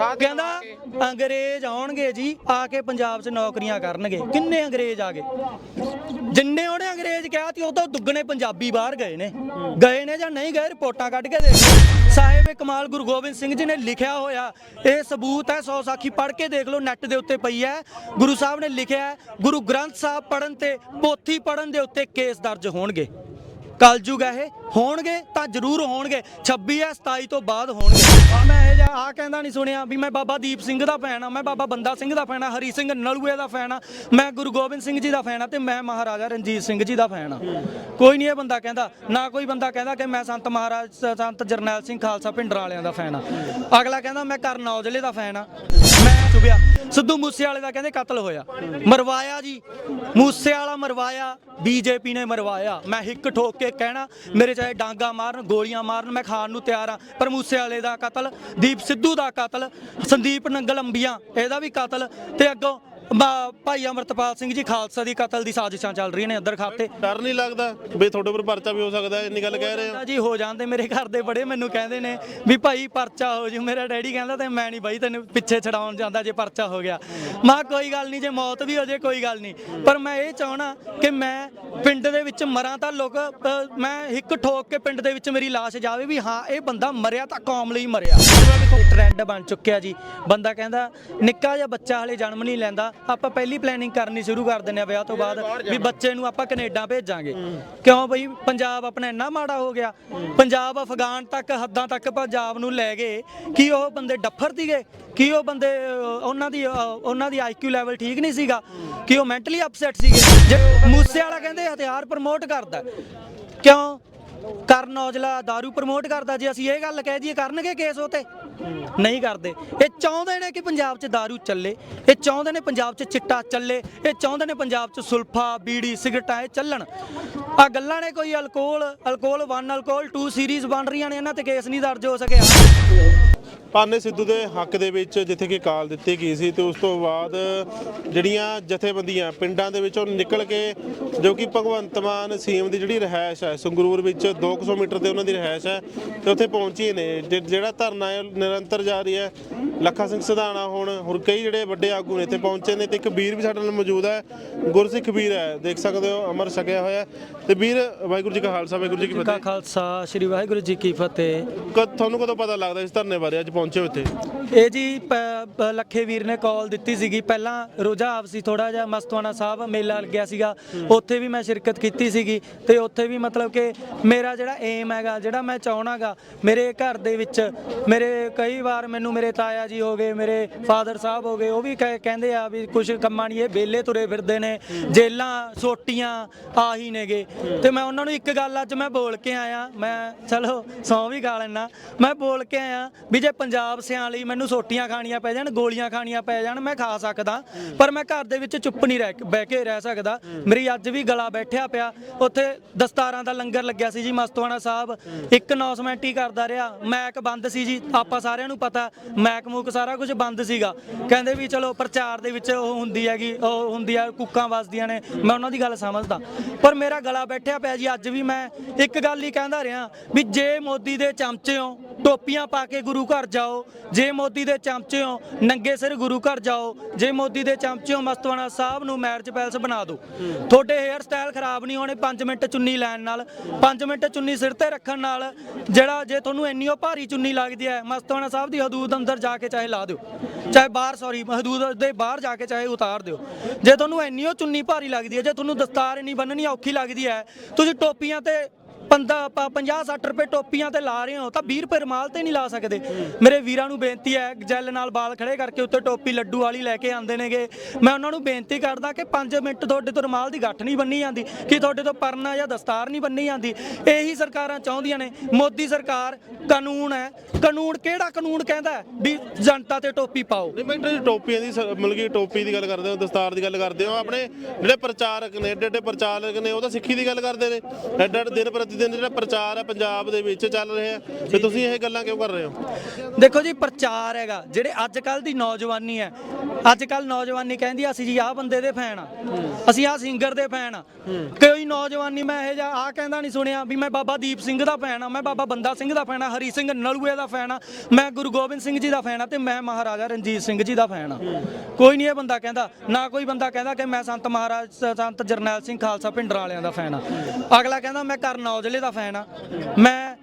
ਕਹਿੰਦਾ ਅੰਗਰੇਜ਼ ਆਉਣਗੇ ਜੀ, ਆ ਕੇ ਪੰਜਾਬ 'ਚ ਨੌਕਰੀਆਂ ਕਰਨਗੇ। ਕਿੰਨੇ ਅੰਗਰੇਜ਼ ਆ ਗਏ? ਜਿੰਨੇ ਉਹਨੇ ਅੰਗਰੇਜ਼ ਕਿਹਾ ਤੀ ਉਹ ਤੋਂ ਦੁੱਗਣੇ ਪੰਜਾਬੀ ਬਾਹਰ ਗਏ ਨੇ। ਗਏ ਨੇ ਜਾਂ ਨਹੀਂ ਗਏ, ਰਿਪੋਰਟਾਂ ਕੱਢ ਕੇ ਦੇਖ ਸਾਹਿਬ ਕਮਾਲ ਗੁਰੂ ਗੋਬਿੰਦ ਸਿੰਘ ਜੀ ਨੇ ਲਿਖਿਆ ਹੋਇਆ। ਇਹ ਸਬੂਤ ਹੈ, ਸੌ ਸਾਖੀ ਪੜ੍ਹ ਕੇ ਦੇਖ ਲਓ ਨੈਟ ਦੇ ਉੱਤੇ ਪਈ ਹੈ। ਗੁਰੂ ਸਾਹਿਬ ਨੇ ਲਿਖਿਆ ਗੁਰੂ ਗ੍ਰੰਥ ਸਾਹਿਬ ਪੜਨ ਤੇ ਪੋਥੀ ਪੜਨ ਦੇ ਉੱਤੇ ਕੇਸ ਦਰਜ ਹੋਣਗੇ। ਕਲਯੁਗ ਹੈ ਇਹ ਹੋਣਗੇ ਤਾਂ ਜ਼ਰੂਰ ਹੋਣਗੇ। 26 ਜਾਂ 27 ਤੋਂ ਬਾਅਦ ਹੋਣਗੇ। ਆ ਮੈਂ ਇਹ ਜਾ ਆ ਕਹਿੰਦਾ ਨਹੀਂ ਸੁਣਿਆ ਵੀ ਮੈਂ ਬਾਬਾ ਦੀਪ ਸਿੰਘ ਦਾ ਫੈਨ ਆ, ਮੈਂ ਬਾਬਾ ਬੰਦਾ ਸਿੰਘ ਦਾ ਫੈਨ ਆ, ਹਰੀ ਸਿੰਘ ਨਲੂਏ ਦਾ ਫੈਨ ਆ, ਮੈਂ ਗੁਰੂ ਗੋਬਿੰਦ ਸਿੰਘ ਜੀ ਦਾ ਫੈਨ ਆ ਤੇ ਮੈਂ ਮਹਾਰਾਜਾ ਰਣਜੀਤ ਸਿੰਘ ਜੀ ਦਾ ਫੈਨ ਆ। ਕੋਈ ਨਹੀਂ ਇਹ ਬੰਦਾ ਕਹਿੰਦਾ, ਨਾ ਕੋਈ ਬੰਦਾ ਕਹਿੰਦਾ ਕਿ ਮੈਂ ਸੰਤ ਮਹਾਰਾਜ, ਸੰਤ ਜਰਨੈਲ ਸਿੰਘ ਖਾਲਸਾ ਭਿੰਡਰਾਂ ਵਾਲਿਆਂ ਦਾ ਫੈਨ ਆ। ਅਗਲਾ ਕਹਿੰਦਾ ਮੈਂ ਕਰਨ ਔਜਲੇ ਦਾ ਫੈਨ ਆ। ਚੁਬਿਆ ਸਿੱਧੂ ਮੂਸੇ ਵਾਲੇ ਦਾ ਕਹਿੰਦੇ ਕਤਲ ਹੋਇਆ। ਮਰਵਾਇਆ ਜੀ। ਮੂਸੇ ਵਾਲਾ ਮਰਵਾਇਆ, ਬੀਜੇਪੀ ਨੇ ਮਰਵਾਇਆ। ਮੈਂ ਹਿੱਕ ਠੋਕ ਕੇ ਕਹਿਣਾ, ਮੇਰੇ ਚਾਹੇ ਡਾਂਗਾ ਮਾਰਨ, ਗੋਲੀਆਂ ਮਾਰਨ, ਮੈਂ ਖਾਣ ਨੂੰ ਤਿਆਰ ਆ ਪਰ ਮੂਸੇ ਵਾਲੇ ਦਾ ਕਤਲ, ਦੀਪ ਸਿੱਧੂ ਦਾ ਕਤਲ, ਸੰਦੀਪ ਨੰਗਲ ਅੰਬੀਆਂ ਇਹਦਾ ਵੀ ਕਤਲ, ਤੇ ਅੱਗੋਂ ਬਾ- ਭਾਈ ਅਮਰਤਪਾਲ ਸਿੰਘ ਜੀ ਖਾਲਸਾ ਦੀ ਕਤਲ ਦੀ ਸਾਜ਼ਿਸ਼ਾਂ ਚੱਲ ਰਹੀਆਂ ਨੇ ਅੰਦਰ ਖਾਤੇ। ਡਰ ਨਹੀਂ ਲੱਗਦਾ ਵੀ ਤੁਹਾਡੇ ਉੱਪਰ ਪਰਚਾ ਵੀ ਹੋ ਸਕਦਾ ਹੈ, ਇੰਨੀ ਗੱਲ ਕਹਿ ਰਹੇ ਹੋ। ਜੀ ਹੋ ਜਾਂਦੇ ਮੇਰੇ ਘਰ ਦੇ ਬੜੇ ਮੈਨੂੰ ਕਹਿੰਦੇ ਨੇ ਵੀ ਭਾਈ ਪਰਚਾ ਹੋ ਜੂ ਮੇਰਾ ਡੈਡੀ ਕਹਿੰਦਾ ਤੇ ਮੈਂ ਨਹੀਂ ਬਾਈ ਤੈਨੂੰ ਪਿੱਛੇ ਛਡਾਉਣ ਜਾਂਦਾ ਜੇ ਪਰਚਾ ਹੋ ਗਿਆ। ਮਾਂ ਕੋਈ ਗੱਲ ਨਹੀਂ ਜੇ ਮੌਤ ਵੀ ਹੋ ਜੇ ਕੋਈ ਗੱਲ ਨਹੀਂ। ਪਰ ਮੈਂ ਇਹ ਚਾਹਣਾ ਕਿ ਮੈਂ ਪਿੰਡ ਦੇ ਵਿੱਚ ਮਰਾਂ ਤਾਂ ਲੋਕ ਅ, ਮੈਂ ਹਿੱਕ ਠੋਕ ਕੇ ਪਿੰਡ ਦੇ ਵਿੱਚ ਮੇਰੀ ਲਾਸ਼ ਜਾਵੇ ਵੀ ਹਾਂ ਇਹ ਬੰਦਾ ਮਰਿਆ ਤਾਂ ਕੌਮ ਲਈ ਮਰਿਆ। ਟ੍ਰੈਂਡ ਬਣ ਚੁੱਕਿਆ ਜੀ। ਬੰਦਾ ਕਹਿੰਦਾ ਨਿੱਕਾ ਜਿਹਾ ਬੱਚਾ ਹਲੇ ਜਨਮ ਨਹੀਂ ਲੈਂਦਾ ਆਪਾਂ ਪਹਿਲੀ ਪਲੈਨਿੰਗ ਕਰਨੀ ਸ਼ੁਰੂ ਕਰ ਦਿੰਦੇ ਆ ਵਿਆਹ ਤੋਂ ਬਾਅਦ ਵੀ ਬੱਚੇ ਨੂੰ ਆਪਾਂ ਕੈਨੇਡਾ ਭੇਜਾਂਗੇ। ਕਿਉਂ ਬਈ? ਪੰਜਾਬ ਆਪਣਾ ਇੰਨਾ ਮਾੜਾ ਹੋ ਗਿਆ। ਪੰਜਾਬ ਅਫਗਾਨ ਤੱਕ ਹੱਦਾਂ ਤੱਕ ਪੰਜਾਬ ਨੂੰ ਲੈ ਗਏ। ਕੀ ਉਹ ਬੰਦੇ ਡੱਫਰ ਸੀਗੇ? ਕੀ ਉਹ ਬੰਦੇ ਉਹਨਾਂ ਦੀ ਉਹਨਾਂ ਦੀ ਆਈਕਿਊ ਲੈਵਲ ਠੀਕ ਨਹੀਂ ਸੀਗਾ? ਕਿ ਉਹ ਮੈਂਟਲੀ ਅਪਸੈਟ ਸੀਗੇ? ਜੇ ਮੂਸੇ ਵਾਲਾ ਕਹਿੰਦੇ ਹਥਿਆਰ ਪ੍ਰਮੋਟ ਕਰਦਾ। ਕਿਉਂ? ਕਰਨ ਔਜਲਾ दारू ਪ੍ਰਮੋਟ ਕਰਦਾ ਜੇ ਅਸੀਂ ਇਹ ਗੱਲ ਕਹਿ ਦਈਏ ਕਰਨਗੇ ਕੇਸ ਉਹ ਤੇ ਨਹੀਂ ਕਰਦੇ ਇਹ ਚਾਹੁੰਦੇ ਨੇ ਕਿ ਪੰਜਾਬ 'ਚ दारू ਚੱਲੇ ਇਹ ਚਾਹੁੰਦੇ ਨੇ ਪੰਜਾਬ 'ਚ ਚਿੱਟਾ ਚੱਲੇ ਇਹ ਚਾਹੁੰਦੇ ਨੇ ਪੰਜਾਬ 'ਚ ਸੁਲਫਾ ਬੀੜੀ ਸਿਗਰਟਾਂ ਇਹ ਚੱਲਣ ਆ ਗੱਲਾਂ ਨੇ ਕੋਈ ਅਲਕੋਹਲ ਅਲਕੋਹਲ 1 ਅਲਕੋਹਲ 2 ਸੀਰੀਜ਼ ਬਣ ਰਹੀਆਂ ਨੇ ਇਹਨਾਂ ਤੇ ਕੇਸ ਨਹੀਂ ਦਰਜ ਹੋ ਸਕਿਆ ਪਾਨੇ ਸਿੱਧੂ ਦੇ ਹੱਕ ਦੇ ਵਿੱਚ ਜਿੱਥੇ ਕਿ ਕਾਲ ਦਿੱਤੀ ਗਈ ਸੀ ਤੇ ਉਸ ਤੋਂ ਬਾਅਦ ਜਿਹੜੀਆਂ ਜਥੇਬੰਦੀਆਂ ਪਿੰਡਾਂ ਦੇ ਵਿੱਚੋਂ ਨਿਕਲ ਕੇ ਜੋ ਕਿ ਭਗਵੰਤ ਮਾਨ ਸੀਐਮ ਦੀ ਜਿਹੜੀ ਰਿਹਾਇਸ਼ ਹੈ ਸੰਗਰੂਰ ਵਿੱਚ 200 ਮੀਟਰ ਤੇ ਉਹਨਾਂ ਦੀ ਰਿਹਾਇਸ਼ ਹੈ ਤੇ ਉੱਥੇ ਪਹੁੰਚੀ ਨੇ। ਜਿ- ਜਿਹੜਾ ਧਰਨਾ ਨਿਰੰਤਰ ਜਾਰੀ ਹੈ। ਲੱਖਾ ਸਿੰਘ ਸਿਧਾਣਾ ਹੁਣ ਹੋਰ ਕਈ ਜਿਹੜੇ ਵੱਡੇ ਆਗੂ ਨੇ ਇੱਥੇ ਪਹੁੰਚੇ ਨੇ ਤੇ ਇੱਕ ਵੀਰ ਵੀ ਸਾਡੇ ਨਾਲ ਮੌਜੂਦ ਹੈ ਗੁਰਸਿੱਖ ਵੀਰ ਹੈ। ਦੇਖ ਸਕਦੇ ਹੋ ਅਮਰ ਛਕਿਆ ਹੋਇਆ। ਤੇ ਵੀਰ ਵਾਹਿਗੁਰੂ ਜੀ ਕਾ ਖਾਲਸਾ ਵਾਹਿਗੁਰੂ ਜੀ ਕੀ ਕਾ ਫਤਿਹ। ਖਾਲਸਾ ਸ੍ਰੀ ਵਾਹਿਗੁਰੂ ਜੀ ਕੀ ਫਤਿਹ। ਤੁਹਾਨੂੰ ਕਦੋਂ ਪਤਾ ਲੱਗਦਾ ਇਸ ਧਰਨੇ ਬਾਰੇ? ਅੱਜ ਪਹੁੰਚੇ ਇੱਥੇ? ਇਹ ਜੀ ਪ- ਪ- ਲੱਖੇ ਵੀਰ ਨੇ ਕਾਲ ਦਿੱਤੀ ਸੀਗੀ। ਪਹਿਲਾਂ ਰੁਝਾਵ ਸੀ ਥੋੜਾ ਜਿਹਾ ਮਸਤਵਾਨਾ ਸਾਹਿਬ ਮੇਲਾ ਲੱਗਿਆ ਸੀਗਾ। ਉੱਥੇ ਵੀ ਮੈਂ ਸ਼ਿਰਕਤ ਕੀਤੀ ਸੀਗੀ ਤੇ ਉੱਥੇ ਵੀ ਮਤਲਬ ਕਿ ਮੇਰਾ ਜਿਹੜਾ ਏਮ ਹੈਗਾ ਜਿਹੜਾ ਮੈਂ ਚਾਹਣਾਗਾ ਮੇਰੇ ਘਰ ਦੇ ਵਿੱਚ ਮੇਰੇ ਕਈ ਵਾਰ ਮੈਨੂੰ ਮੇਰੇ ਤਾਇਆ ਜੀ ਹੋ ਗਏ ਮੇਰੇ ਫਾਦਰ ਸਾਹਿਬ ਹੋ ਗਏ ਉਹ ਵੀ ਕਹਿ- ਕਹਿੰਦੇ ਆ ਵੀ ਕੁਝ ਕੰਮਾਂ ਨਹੀਂ ਇਹ ਬੇਲੇ ਤੁਰੇ ਫਿਰਦੇ ਨੇ ਜੇਲਾਂ ਸੋਟੀਆਂ ਆਹੀ ਨੇਗੇ। ਤੇ ਮੈਂ ਉਹਨਾਂ ਨੂੰ ਇੱਕ ਗੱਲ ਅੱਜ ਮੈਂ ਬੋਲ ਕੇ ਆਇਆ ਮੈਂ ਚਲੋ ਸੌ ਵੀ ਗਾ ਲੈਣਾ ਮੈਂ ਬੋਲ ਕੇ ਆਇਆ ਵੀ ਜੇ ਪੰਜਾਬ ਸਿਆਂ ਲਈ ਮੈਨੂੰ ਸੋਟੀਆਂ ਖਾਣੀਆਂ ਪੈ ਜਾਣ, ਗੋਲੀਆਂ ਖਾਣੀਆਂ ਪੈ ਜਾਣ, ਮੈਂ ਖਾ ਸਕਦਾ। ਪਰ ਮੈਂ ਘਰ ਦੇ ਵਿੱਚ ਚੁੱਪ ਨਹੀਂ ਰਹਿ ਬਹਿ ਕੇ ਰਹਿ ਸਕਦਾ। ਮੇਰੀ ਅੱਜ ਵੀ ਗਲਾ ਬੈਠਿਆ ਪਿਆ। ਉੱਥੇ ਦਸਤਾਰਾਂ ਦਾ ਲੰਗਰ ਲੱਗਿਆ ਸੀ ਜੀ ਮਸਤਵਾਣਾ ਸਾਹਿਬ। ਇੱਕ ਅਨਾਉਂਸਮੈਂਟ ਹੀ ਕਰਦਾ ਰਿਹਾ। ਮੈਕ ਬੰਦ ਸੀ ਜੀ, ਆਪਾਂ ਸਾਰਿਆਂ ਨੂੰ ਪਤਾ। ਮੈਕ ਮੂਕ ਸਾਰਾ ਕੁਝ ਬੰਦ ਸੀਗਾ। ਕਹਿੰਦੇ ਵੀ ਚਲੋ ਪ੍ਰਚਾਰ ਦੇ ਵਿੱਚ ਉਹ ਹੁੰਦੀ ਹੈਗੀ, ਉਹ ਹੁੰਦੀ ਆ, ਕੁੱਕਾਂ ਵੱਜਦੀਆਂ ਨੇ। ਮੈਂ ਉਹਨਾਂ ਦੀ ਗੱਲ ਸਮਝਦਾ। ਪਰ ਮੇਰਾ ਗਲਾ ਬੈਠਿਆ ਪਿਆ ਜੀ, ਅੱਜ ਵੀ ਮੈਂ ਇੱਕ ਗੱਲ ਹੀ ਕਹਿੰਦਾ ਰਿਹਾ ਵੀ ਜੇ ਮੋਦੀ ਦੇ ਚਮਚੇ ਹੋ, ਟੋਪੀਆਂ ਪਾ ਕੇ ਗੁਰੂ ਘਰ ਜਾਓ। ਜੇ ਮੋਦੀ ਦੇ ਚਮਚੇ ਹੋ, ਨੰਗੇ ਸਿਰ ਗੁਰੂ ਘਰ ਜਾਓ। ਜੇ ਮੋਦੀ ਦੇ ਚਮਚੇ ਹੋ, ਮਸਤਵਾਣਾ ਸਾਹਿਬ ਨੂੰ ਮੈਰਿਜ ਪੈਲਸ ਬਣਾ ਦਿਓ। ਤੁਹਾਡੇ ਹੇਅਰ ਸਟਾਈਲ ਖਰਾਬ ਨਹੀਂ ਹੋਣੇ 5 ਮਿੰਟ ਚੁੰਨੀ ਲੈਣ ਨਾਲ। 5 ਮਿੰਟ ਚੁੰਨੀ ਸਿਰ ਤੇ ਰੱਖਣ ਨਾਲ, ਜਿਹੜਾ ਜੇ ਤੁਹਾਨੂੰ ਇੰਨੀ ਉਹ ਭਾਰੀ ਚੁੰਨੀ ਲੱਗਦੀ ਹੈ, ਮਸਤਵਾਣਾ ਸਾਹਿਬ ਦੀ ਹਦੂਦ ਅੰਦਰ ਜਾ ਕੇ ਚਾਹੇ ਲਾ ਦਿਓ। ਚਾਹੇ ਬਾਹਰ ਸੌਰੀ ਹਦੂਦ ਦੇ ਬਾਹਰ ਜਾ ਕੇ ਚਾਹੇ ਉਤਾਰ ਦਿਓ। ਜੇ ਤੁਹਾਨੂੰ ਇੰਨੀ ਉਹ ਚੁੰਨੀ ਭਾਰੀ ਲੱਗਦੀ ਹੈ, ਜੇ ਤੁਹਾਨੂੰ ਦਸਤਾਰ ਇੰਨੀ ਬੰਨਣੀ ਔਖੀ ਲੱਗਦੀ ਹੈ, ਤੁਸੀਂ ਟੋਪੀਆਂ ਤੇ 50 60 ਰੁਪਏ ਟੋਪੀਆਂ ਤੇ ਲਾ ਰਹੇ ਹੋ ਤਾਂ 20 ਰੁਪਏ ਰਮਾਲ ਤੇ ਨਹੀਂ ਲਾ ਸਕਦੇ। ਮੇਰੇ ਵੀਰਾਂ ਨੂੰ ਬੇਨਤੀ ਹੈ, ਜੈਲ ਨਾਲ ਬਾਲ ਖੜੇ ਕਰਕੇ ਉੱਤੇ ਟੋਪੀ ਲੱਡੂ ਵਾਲੀ ਲੈ ਕੇ ਆਉਂਦੇ ਨੇਗੇ। ਮੈਂ ਉਹਨਾਂ ਨੂੰ ਬੇਨਤੀ ਕਰਦਾ ਕਿ 5 ਮਿੰਟ ਤੁਹਾਡੇ ਤੋਂ ਰਮਾਲ ਦੀ ਗੱਠ ਨਹੀਂ ਬੰਨੀ ਜਾਂਦੀ, ਕਿ ਤੁਹਾਡੇ ਤੋਂ ਪਰਨਾ ਜਾਂ ਦਸਤਾਰ ਨਹੀਂ ਬੰਨੀ ਜਾਂਦੀ। ਇਹੀ ਸਰਕਾਰਾਂ ਚਾਹੁੰਦੀਆਂ ਨੇ, ਮੋਦੀ ਸਰਕਾਰ ਕਾਨੂੰਨ ਹੈ। ਕਾਨੂੰਨ ਕਿਹੜਾ ਕਾਨੂੰਨ ਕਹਿੰਦਾ ਵੀ ਜਨਤਾ ਤੇ ਟੋਪੀ ਪਾਓ। ਨਹੀਂ, ਮੈਂ ਟੋਪੀਆਂ ਦੀ ਮਤਲਬ ਕਿ ਟੋਪੀ ਦੀ ਗੱਲ ਕਰਦੇ ਹੋ, ਦਸਤਾਰ ਦੀ ਗੱਲ ਕਰਦੇ ਹੋ, ਆਪਣੇ ਜਿਹੜੇ ਪ੍ਰਚਾਰਕ ਨੇ ਏਡੇ ਏਡੇ ਪ੍ਰਚਾਰਕ ਨੇ, ਉਹ ਤਾਂ ਸਿੱਖੀ ਦੀ ਗੱਲ ਕਰਦੇ ਨੇ। ਏਡਾ ਏਡਾ ਦਿਨ ਪ੍ਰਤੀ ਦਿਨ ਜਿਹੜਾ ਪ੍ਰਚਾਰ ਹੈ ਪੰਜਾਬ ਦੇ ਵਿੱਚ ਚੱਲ ਰਿਹਾ ਤੇ ਤੁਸੀਂ ਇਹ ਗੱਲਾਂ ਕਿਉਂ ਕਰ ਰਹੇ ਹੋ? ਦੇਖੋ ਜੀ, ਪ੍ਰਚਾਰ ਹੈਗਾ। ਜਿਹੜੇ ਅੱਜ ਕੱਲ ਦੀ ਨੌਜਵਾਨੀ ਹੈ ਅੱਜ ਕੱਲ ਨੌਜਵਾਨੀ ਕਹਿੰਦੀ ਅਸੀਂ ਜੀ ਆਹ ਬੰਦੇ ਦੇ ਫੈਨ ਆ। ਅਸੀਂ ਆਹ ਸਿੰਗਰ ਦੇ ਫੈਨ ਆ। ਕੋਈ ਨੌਜਵਾਨੀ ਮੈਂ ਇਹ ਜਾ ਆ ਕਹਿੰਦਾ ਨਹੀਂ ਸੁਣਿਆ ਵੀ ਮੈਂ ਬਾਬਾ ਦੀਪ ਸਿੰਘ ਦਾ ਫੈਨ ਆ, ਮੈਂ ਬਾਬਾ ਬੰਦਾ ਸਿੰਘ ਦਾ ਫੈਨ ਆ, ਹਰੀ ਸਿੰਘ ਨਲੂਏ ਦਾ ਫੈਨ ਆ, ਮੈਂ ਗੁਰੂ ਗੋਬਿੰਦ ਸਿੰਘ ਜੀ ਦਾ ਫੈਨ ਆ ਤੇ ਮੈਂ ਮਹਾਰਾਜਾ ਰਣਜੀਤ ਸਿੰਘ ਜੀ ਦਾ ਫੈਨ ਆ। ਕੋਈ ਨਹੀਂ ਇਹ ਬੰਦਾ ਕਹਿੰਦਾ, ਨਾ ਕੋਈ ਬੰਦਾ ਕਹਿੰਦਾ ਕਿ ਮੈਂ ਸੰਤ ਮਹਾਰਾਜ, ਸੰਤ ਜਰਨੈਲ ਸਿੰਘ ਖਾਲਸਾ ਭਿੰਡਰਾਂ ਵਾਲਿਆਂ ਦਾ ਫੈਨ ਆ। ਅਗਲਾ ਕਹਿੰਦਾ ਮੈਂ ਕਰਨ ਔਜਲੇ ਦਾ ਫੈਨ ਆ। ਮੈਂ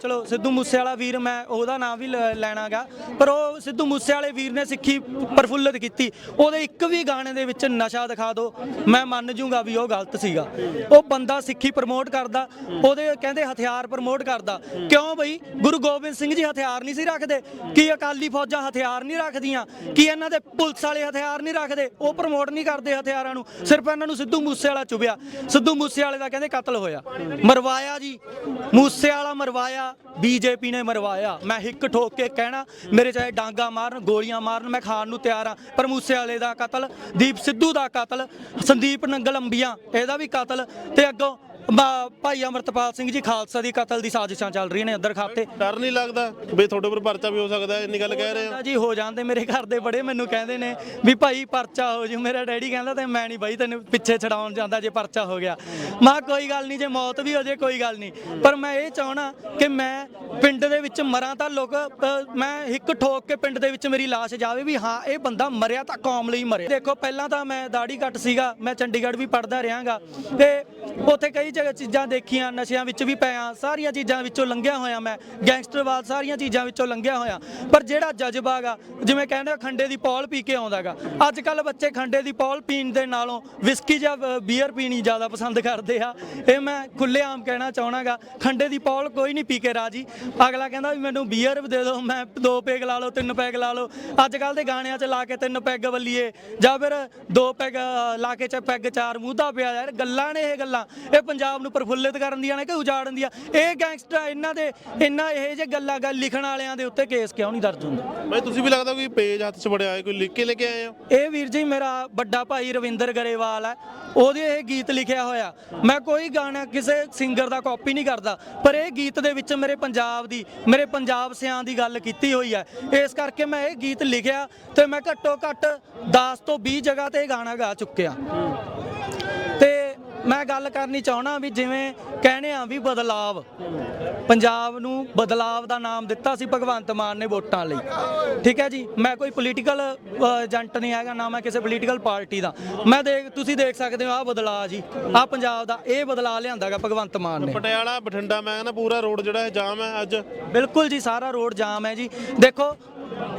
ਚਲੋ, ਸਿੱਧੂ ਮੂਸੇਵਾਲਾ ਵੀਰ ਮੈਂ ਉਹਦਾ ਨਾਮ ਵੀ ਲ- ਲੈਣਾਗਾ। ਪਰ ਉਹ ਸਿੱਧੂ ਮੂਸੇਵਾਲੇ ਵੀਰ ਨੇ ਸਿੱਖੀ ਪ੍ਰਫੁੱਲਤ ਕੀਤੀ। ਉਹਦੇ ਇੱਕ ਵੀ ਗਾਣੇ ਦੇ ਵਿੱਚ ਨਸ਼ਾ ਦਿਖਾ ਦਿਓ ਮੈਂ ਮੰਨ ਜੂੰਗਾ ਵੀ ਉਹ ਗਲਤ ਸੀਗਾ। ਉਹ ਬੰਦਾ ਸਿੱਖੀ ਪ੍ਰਮੋਟ ਕਰਦਾ, ਉਹਦੇ ਕਹਿੰਦੇ ਹਥਿਆਰ ਪ੍ਰਮੋਟ ਕਰਦਾ। ਕਿਉਂ ਬਈ? ਗੁਰੂ ਗੋਬਿੰਦ ਸਿੰਘ ਜੀ ਹਥਿਆਰ ਨਹੀਂ ਸੀ ਰੱਖਦੇ। ਕੀ ਅਕਾਲੀ ਫੌਜਾਂ ਹਥਿਆਰ ਨਹੀਂ ਰੱਖਦੀਆਂ? ਕੀ ਇਹਨਾਂ ਦੇ ਪੁਲਿਸ ਵਾਲੇ ਹਥਿਆਰ ਨਹੀਂ ਰੱਖਦੇ? ਉਹ ਪ੍ਰਮੋਟ ਨਹੀਂ ਕਰਦੇ ਹਥਿਆਰਾਂ ਨੂੰ। ਸਿਰਫ ਇਹਨਾਂ ਨੂੰ ਸਿੱਧੂ ਮੂਸੇਵਾਲਾ ਚੁਬਿਆ ਸਿੱਧੂ ਮੂਸੇਵਾਲੇ ਦਾ ਕਹਿੰਦੇ ਕਤਲ ਹੋਇਆ। ਮਰਵਾਇਆ ਜੀ। ਮੂਸੇਵਾਲਾ ਮਰਵਾਇਆ, ਬੀਜੇਪੀ ਨੇ ਮਰਵਾਇਆ। ਮੈਂ ਹਿੱਕ ਠੋਕ ਕੇ ਕਹਿਣਾ, ਮੇਰੇ ਚਾਹੇ ਡਾਂਗਾ ਮਾਰਨ, ਗੋਲੀਆਂ ਮਾਰਨ, ਮੈਂ ਖਾਣ ਨੂੰ ਤਿਆਰ ਆ। ਪਰ ਮੂਸੇ ਵਾਲੇ ਦਾ ਕਤਲ, ਦੀਪ ਸਿੱਧੂ ਦਾ ਕਤਲ, ਸੰਦੀਪ ਨੰਗਲ ਅੰਬੀਆਂ, ਇਹਦਾ ਵੀ ਕਤਲ, ਤੇ ਅੱਗੋਂ ਬਾ- ਭਾਈ ਅਮਰਤਪਾਲ ਸਿੰਘ ਜੀ ਖਾਲਸਾ ਦੀ ਕਤਲ ਦੀ ਸਾਜ਼ਿਸ਼ਾਂ ਚੱਲ ਰਹੀਆਂ ਨੇ ਅੰਦਰ ਖਾਤੇ। ਡਰ ਨਹੀਂ ਲੱਗਦਾ ਵੀ ਤੁਹਾਡੇ ਉੱਪਰ ਪਰਚਾ ਵੀ ਹੋ ਸਕਦਾ ਹੈ, ਇੰਨੀ ਗੱਲ ਕਹਿ ਰਹੇ ਹੋ। ਜੀ ਹੋ ਜਾਂਦੇ ਮੇਰੇ ਘਰ ਦੇ ਬੜੇ ਮੈਨੂੰ ਕਹਿੰਦੇ ਨੇ ਵੀ ਭਾਈ ਪਰਚਾ ਹੋ ਜੂ। ਮੇਰਾ ਡੈਡੀ ਕਹਿੰਦਾ ਤੇ ਮੈਂ ਨਹੀਂ ਬਾਈ ਤੈਨੂੰ ਪਿੱਛੇ ਛਡਾਉਣ ਜਾਂਦਾ ਜੇ ਪਰਚਾ ਹੋ ਗਿਆ। ਮਾਂ ਕੋਈ ਗੱਲ ਨਹੀਂ ਜੇ ਮੌਤ ਵੀ ਹੋ ਜੇ ਕੋਈ ਗੱਲ ਨਹੀਂ। ਪਰ ਮੈਂ ਇਹ ਚਾਹਣਾ ਕਿ ਮੈਂ ਪਿੰਡ ਦੇ ਵਿੱਚ ਮਰਾਂ ਤਾਂ ਲੋਕ ਅ, ਮੈਂ ਹਿੱਕ ਠੋਕ ਕੇ ਪਿੰਡ ਦੇ ਵਿੱਚ ਮੇਰੀ ਲਾਸ਼ ਜਾਵੇ ਵੀ ਹਾਂ ਇਹ ਬੰਦਾ ਮਰਿਆ ਤਾਂ ਕੌਮ ਲਈ ਮਰਿਆ। ਦੇਖੋ ਪਹਿਲਾਂ ਤਾਂ ਮੈਂ ਦਾੜੀ ਕੱਟ ਸੀਗਾ ਮੈਂ ਚੰਡੀਗੜ੍ਹ ਵੀ ਪੜਦਾ ਰਿਹਾਗਾ। ਤੇ ਉੱਥੇ ਕਈ ਜਗ੍ਹਾ ਚੀਜ਼ਾਂ ਦੇਖੀਆਂ, ਨਸ਼ਿਆਂ ਵਿੱਚ ਵੀ ਪਿਆ, ਸਾਰੀਆਂ ਚੀਜ਼ਾਂ ਵਿੱਚੋਂ ਲੰਘਿਆ ਹੋਇਆ ਮੈਂ, ਗੈਂਗਸਟਰਵਾਦ ਸਾਰੀਆਂ ਚੀਜ਼ਾਂ ਵਿੱਚੋਂ ਲੰਘਿਆ ਹੋਇਆ। ਪਰ ਜਿਹੜਾ ਜਜ਼ਬਾ ਗਾ ਜਿਵੇਂ ਕਹਿੰਦੇ ਖੰਡੇ ਦੀ ਪੌਲ ਪੀ ਕੇ ਆਉਂਦਾਗਾ ਅੱਜ ਕੱਲ ਬੱਚੇ ਖੰਡੇ ਦੀ ਪੌਲ ਪੀਣ ਦੇ ਨਾਲੋਂ ਵਿਸਕੀ ਜਾਂ ਬੀਅਰ ਪੀਣੀ ਜ਼ਿਆਦਾ ਪਸੰਦ ਕਰਦੇ ਆ। ਇਹ ਮੈਂ ਖੁੱਲੇਆਮ ਕਹਿਣਾ ਚਾਹਣਾਗਾ ਖੰਡੇ ਦੀ ਪੌਲ ਕੋਈ ਨਹੀਂ ਪੀ ਕੇ ਰਾਜੀ। ਅਗਲਾ ਕਹਿੰਦਾ ਵੀ ਮੈਨੂੰ ਬੀਅਰ ਦੇ ਦਿਓ ਮੈਂ ਦੋ ਪੈਗ ਲਾ ਲਓ, ਤਿੰਨ ਪੈਗ ਲਾ ਲਓ। ਅੱਜ ਕੱਲ ਦੇ ਗਾਣਿਆਂ 'ਚ ਲਾ ਕੇ ਤਿੰਨ ਪੈਗ ਵੱਲੀਏ, ਜਾਂ ਫਿਰ ਦੋ ਪੈਗ ਲਾ ਕੇ ਚ ਪੈਗ ਚਾਰ ਮੂੰਹਦਾ ਪਿਆ ਯਾਰ, ਗੱਲਾਂ ਨੇ ਇਹ ਗੱਲਾਂ। ਇਹ ਪੰਜਾਬ ਨੂੰ ਪ੍ਰਫੁੱਲਿਤ ਕਰਨ ਦੀਆਂ ਨੇ ਕਿ ਉਜਾੜਨ ਦੀਆਂ? ਇਹ ਗੈਂਗਸਟਰ ਇਹਨਾਂ ਦੇ ਇਹਨਾਂ ਇਹ ਜੇ ਗੱਲਾਂ ਗੱਲ ਲਿਖਣ ਵਾਲਿਆਂ ਦੇ ਉੱਤੇ ਕੇਸ ਕਿਉਂ ਨਹੀਂ ਦਰਜ ਹੁੰਦਾ? ਮੈਂ ਤੁਸੀਂ ਵੀ ਲੱਗਦਾ ਕੋਈ ਪੇਜ ਹੱਥ 'ਚ ਫੜਿਆ ਹੈ ਕੋਈ ਲਿਖ ਕੇ ਲੈ ਕੇ ਆਏ ਹੋ? ਇਹ ਵੀਰ ਜੀ ਮੇਰਾ ਵੱਡਾ ਭਾਈ ਰਵਿੰਦਰ ਗਰੇਵਾਲ ਹੈ। ਉਹਦੇ ਇਹ ਗੀਤ ਲਿਖਿਆ ਹੋਇਆ। ਮੈਂ ਕੋਈ ਗਾਣਾ ਕਿਸੇ ਸਿੰਗਰ ਦਾ ਕਾਪੀ ਨਹੀਂ ਕਰਦਾ ਪਰ ਇਹ ਗੀਤ ਦੇ ਵਿੱਚ ਮੇਰੇ ਪੰਜਾਬ ਦੀ ਮੇਰੇ ਪੰਜਾਬ ਸਿਆਂ ਦੀ ਗੱਲ ਕੀਤੀ ਹੋਈ ਹੈ। ਇਸ ਕਰਕੇ ਮੈਂ ਇਹ ਗੀਤ ਲਿਖਿਆ ਤੇ ਮੈਂ ਘੱਟੋ ਘੱਟ 10 ਤੋਂ 20 ਜਗ੍ਹਾ ਤੇ ਇਹ ਗਾਣਾ ਗਾ ਚੁੱਕਿਆ। ਮੈਂ ਗੱਲ ਕਰਨੀ ਚਾਹਣਾ ਵੀ ਜਿਵੇਂ ਕਹਿੰਦੇ ਆ ਵੀ ਬਦਲਾਵ। ਪੰਜਾਬ ਨੂੰ ਬਦਲਾਵ ਦਾ ਨਾਮ ਦਿੱਤਾ ਸੀ ਭਗਵੰਤ ਮਾਨ ਨੇ ਵੋਟਾਂ ਲਈ। ਠੀਕ ਹੈ ਜੀ? ਮੈਂ ਕੋਈ ਪੋਲੀਟੀਕਲ ਏਜੰਟ ਨਹੀਂ ਹੈਗਾ ਨਾ ਮੈਂ ਕਿਸੇ ਪੋਲੀਟੀਕਲ ਪਾਰਟੀ ਦਾ। ਮੈਂ ਦੇਖ ਤੁਸੀਂ ਦੇਖ ਸਕਦੇ ਹੋ ਆਹ ਬਦਲਾਅ ਜੀ। ਆਹ ਪੰਜਾਬ ਦਾ ਇਹ ਬਦਲਾਅ ਲਿਆਂਦਾਗਾ ਭਗਵੰਤ ਮਾਨ ਨੇ। ਪਟਿਆਲਾ ਬਠਿੰਡਾ ਮੈਂ ਕਹਿੰਦਾ ਪੂਰਾ ਰੋਡ ਜਿਹੜਾ ਹੈ ਜਾਮ ਹੈ ਅੱਜ। ਬਿਲਕੁਲ ਜੀ ਸਾਰਾ ਰੋਡ ਜਾਮ ਹੈ ਜੀ। ਦੇਖੋ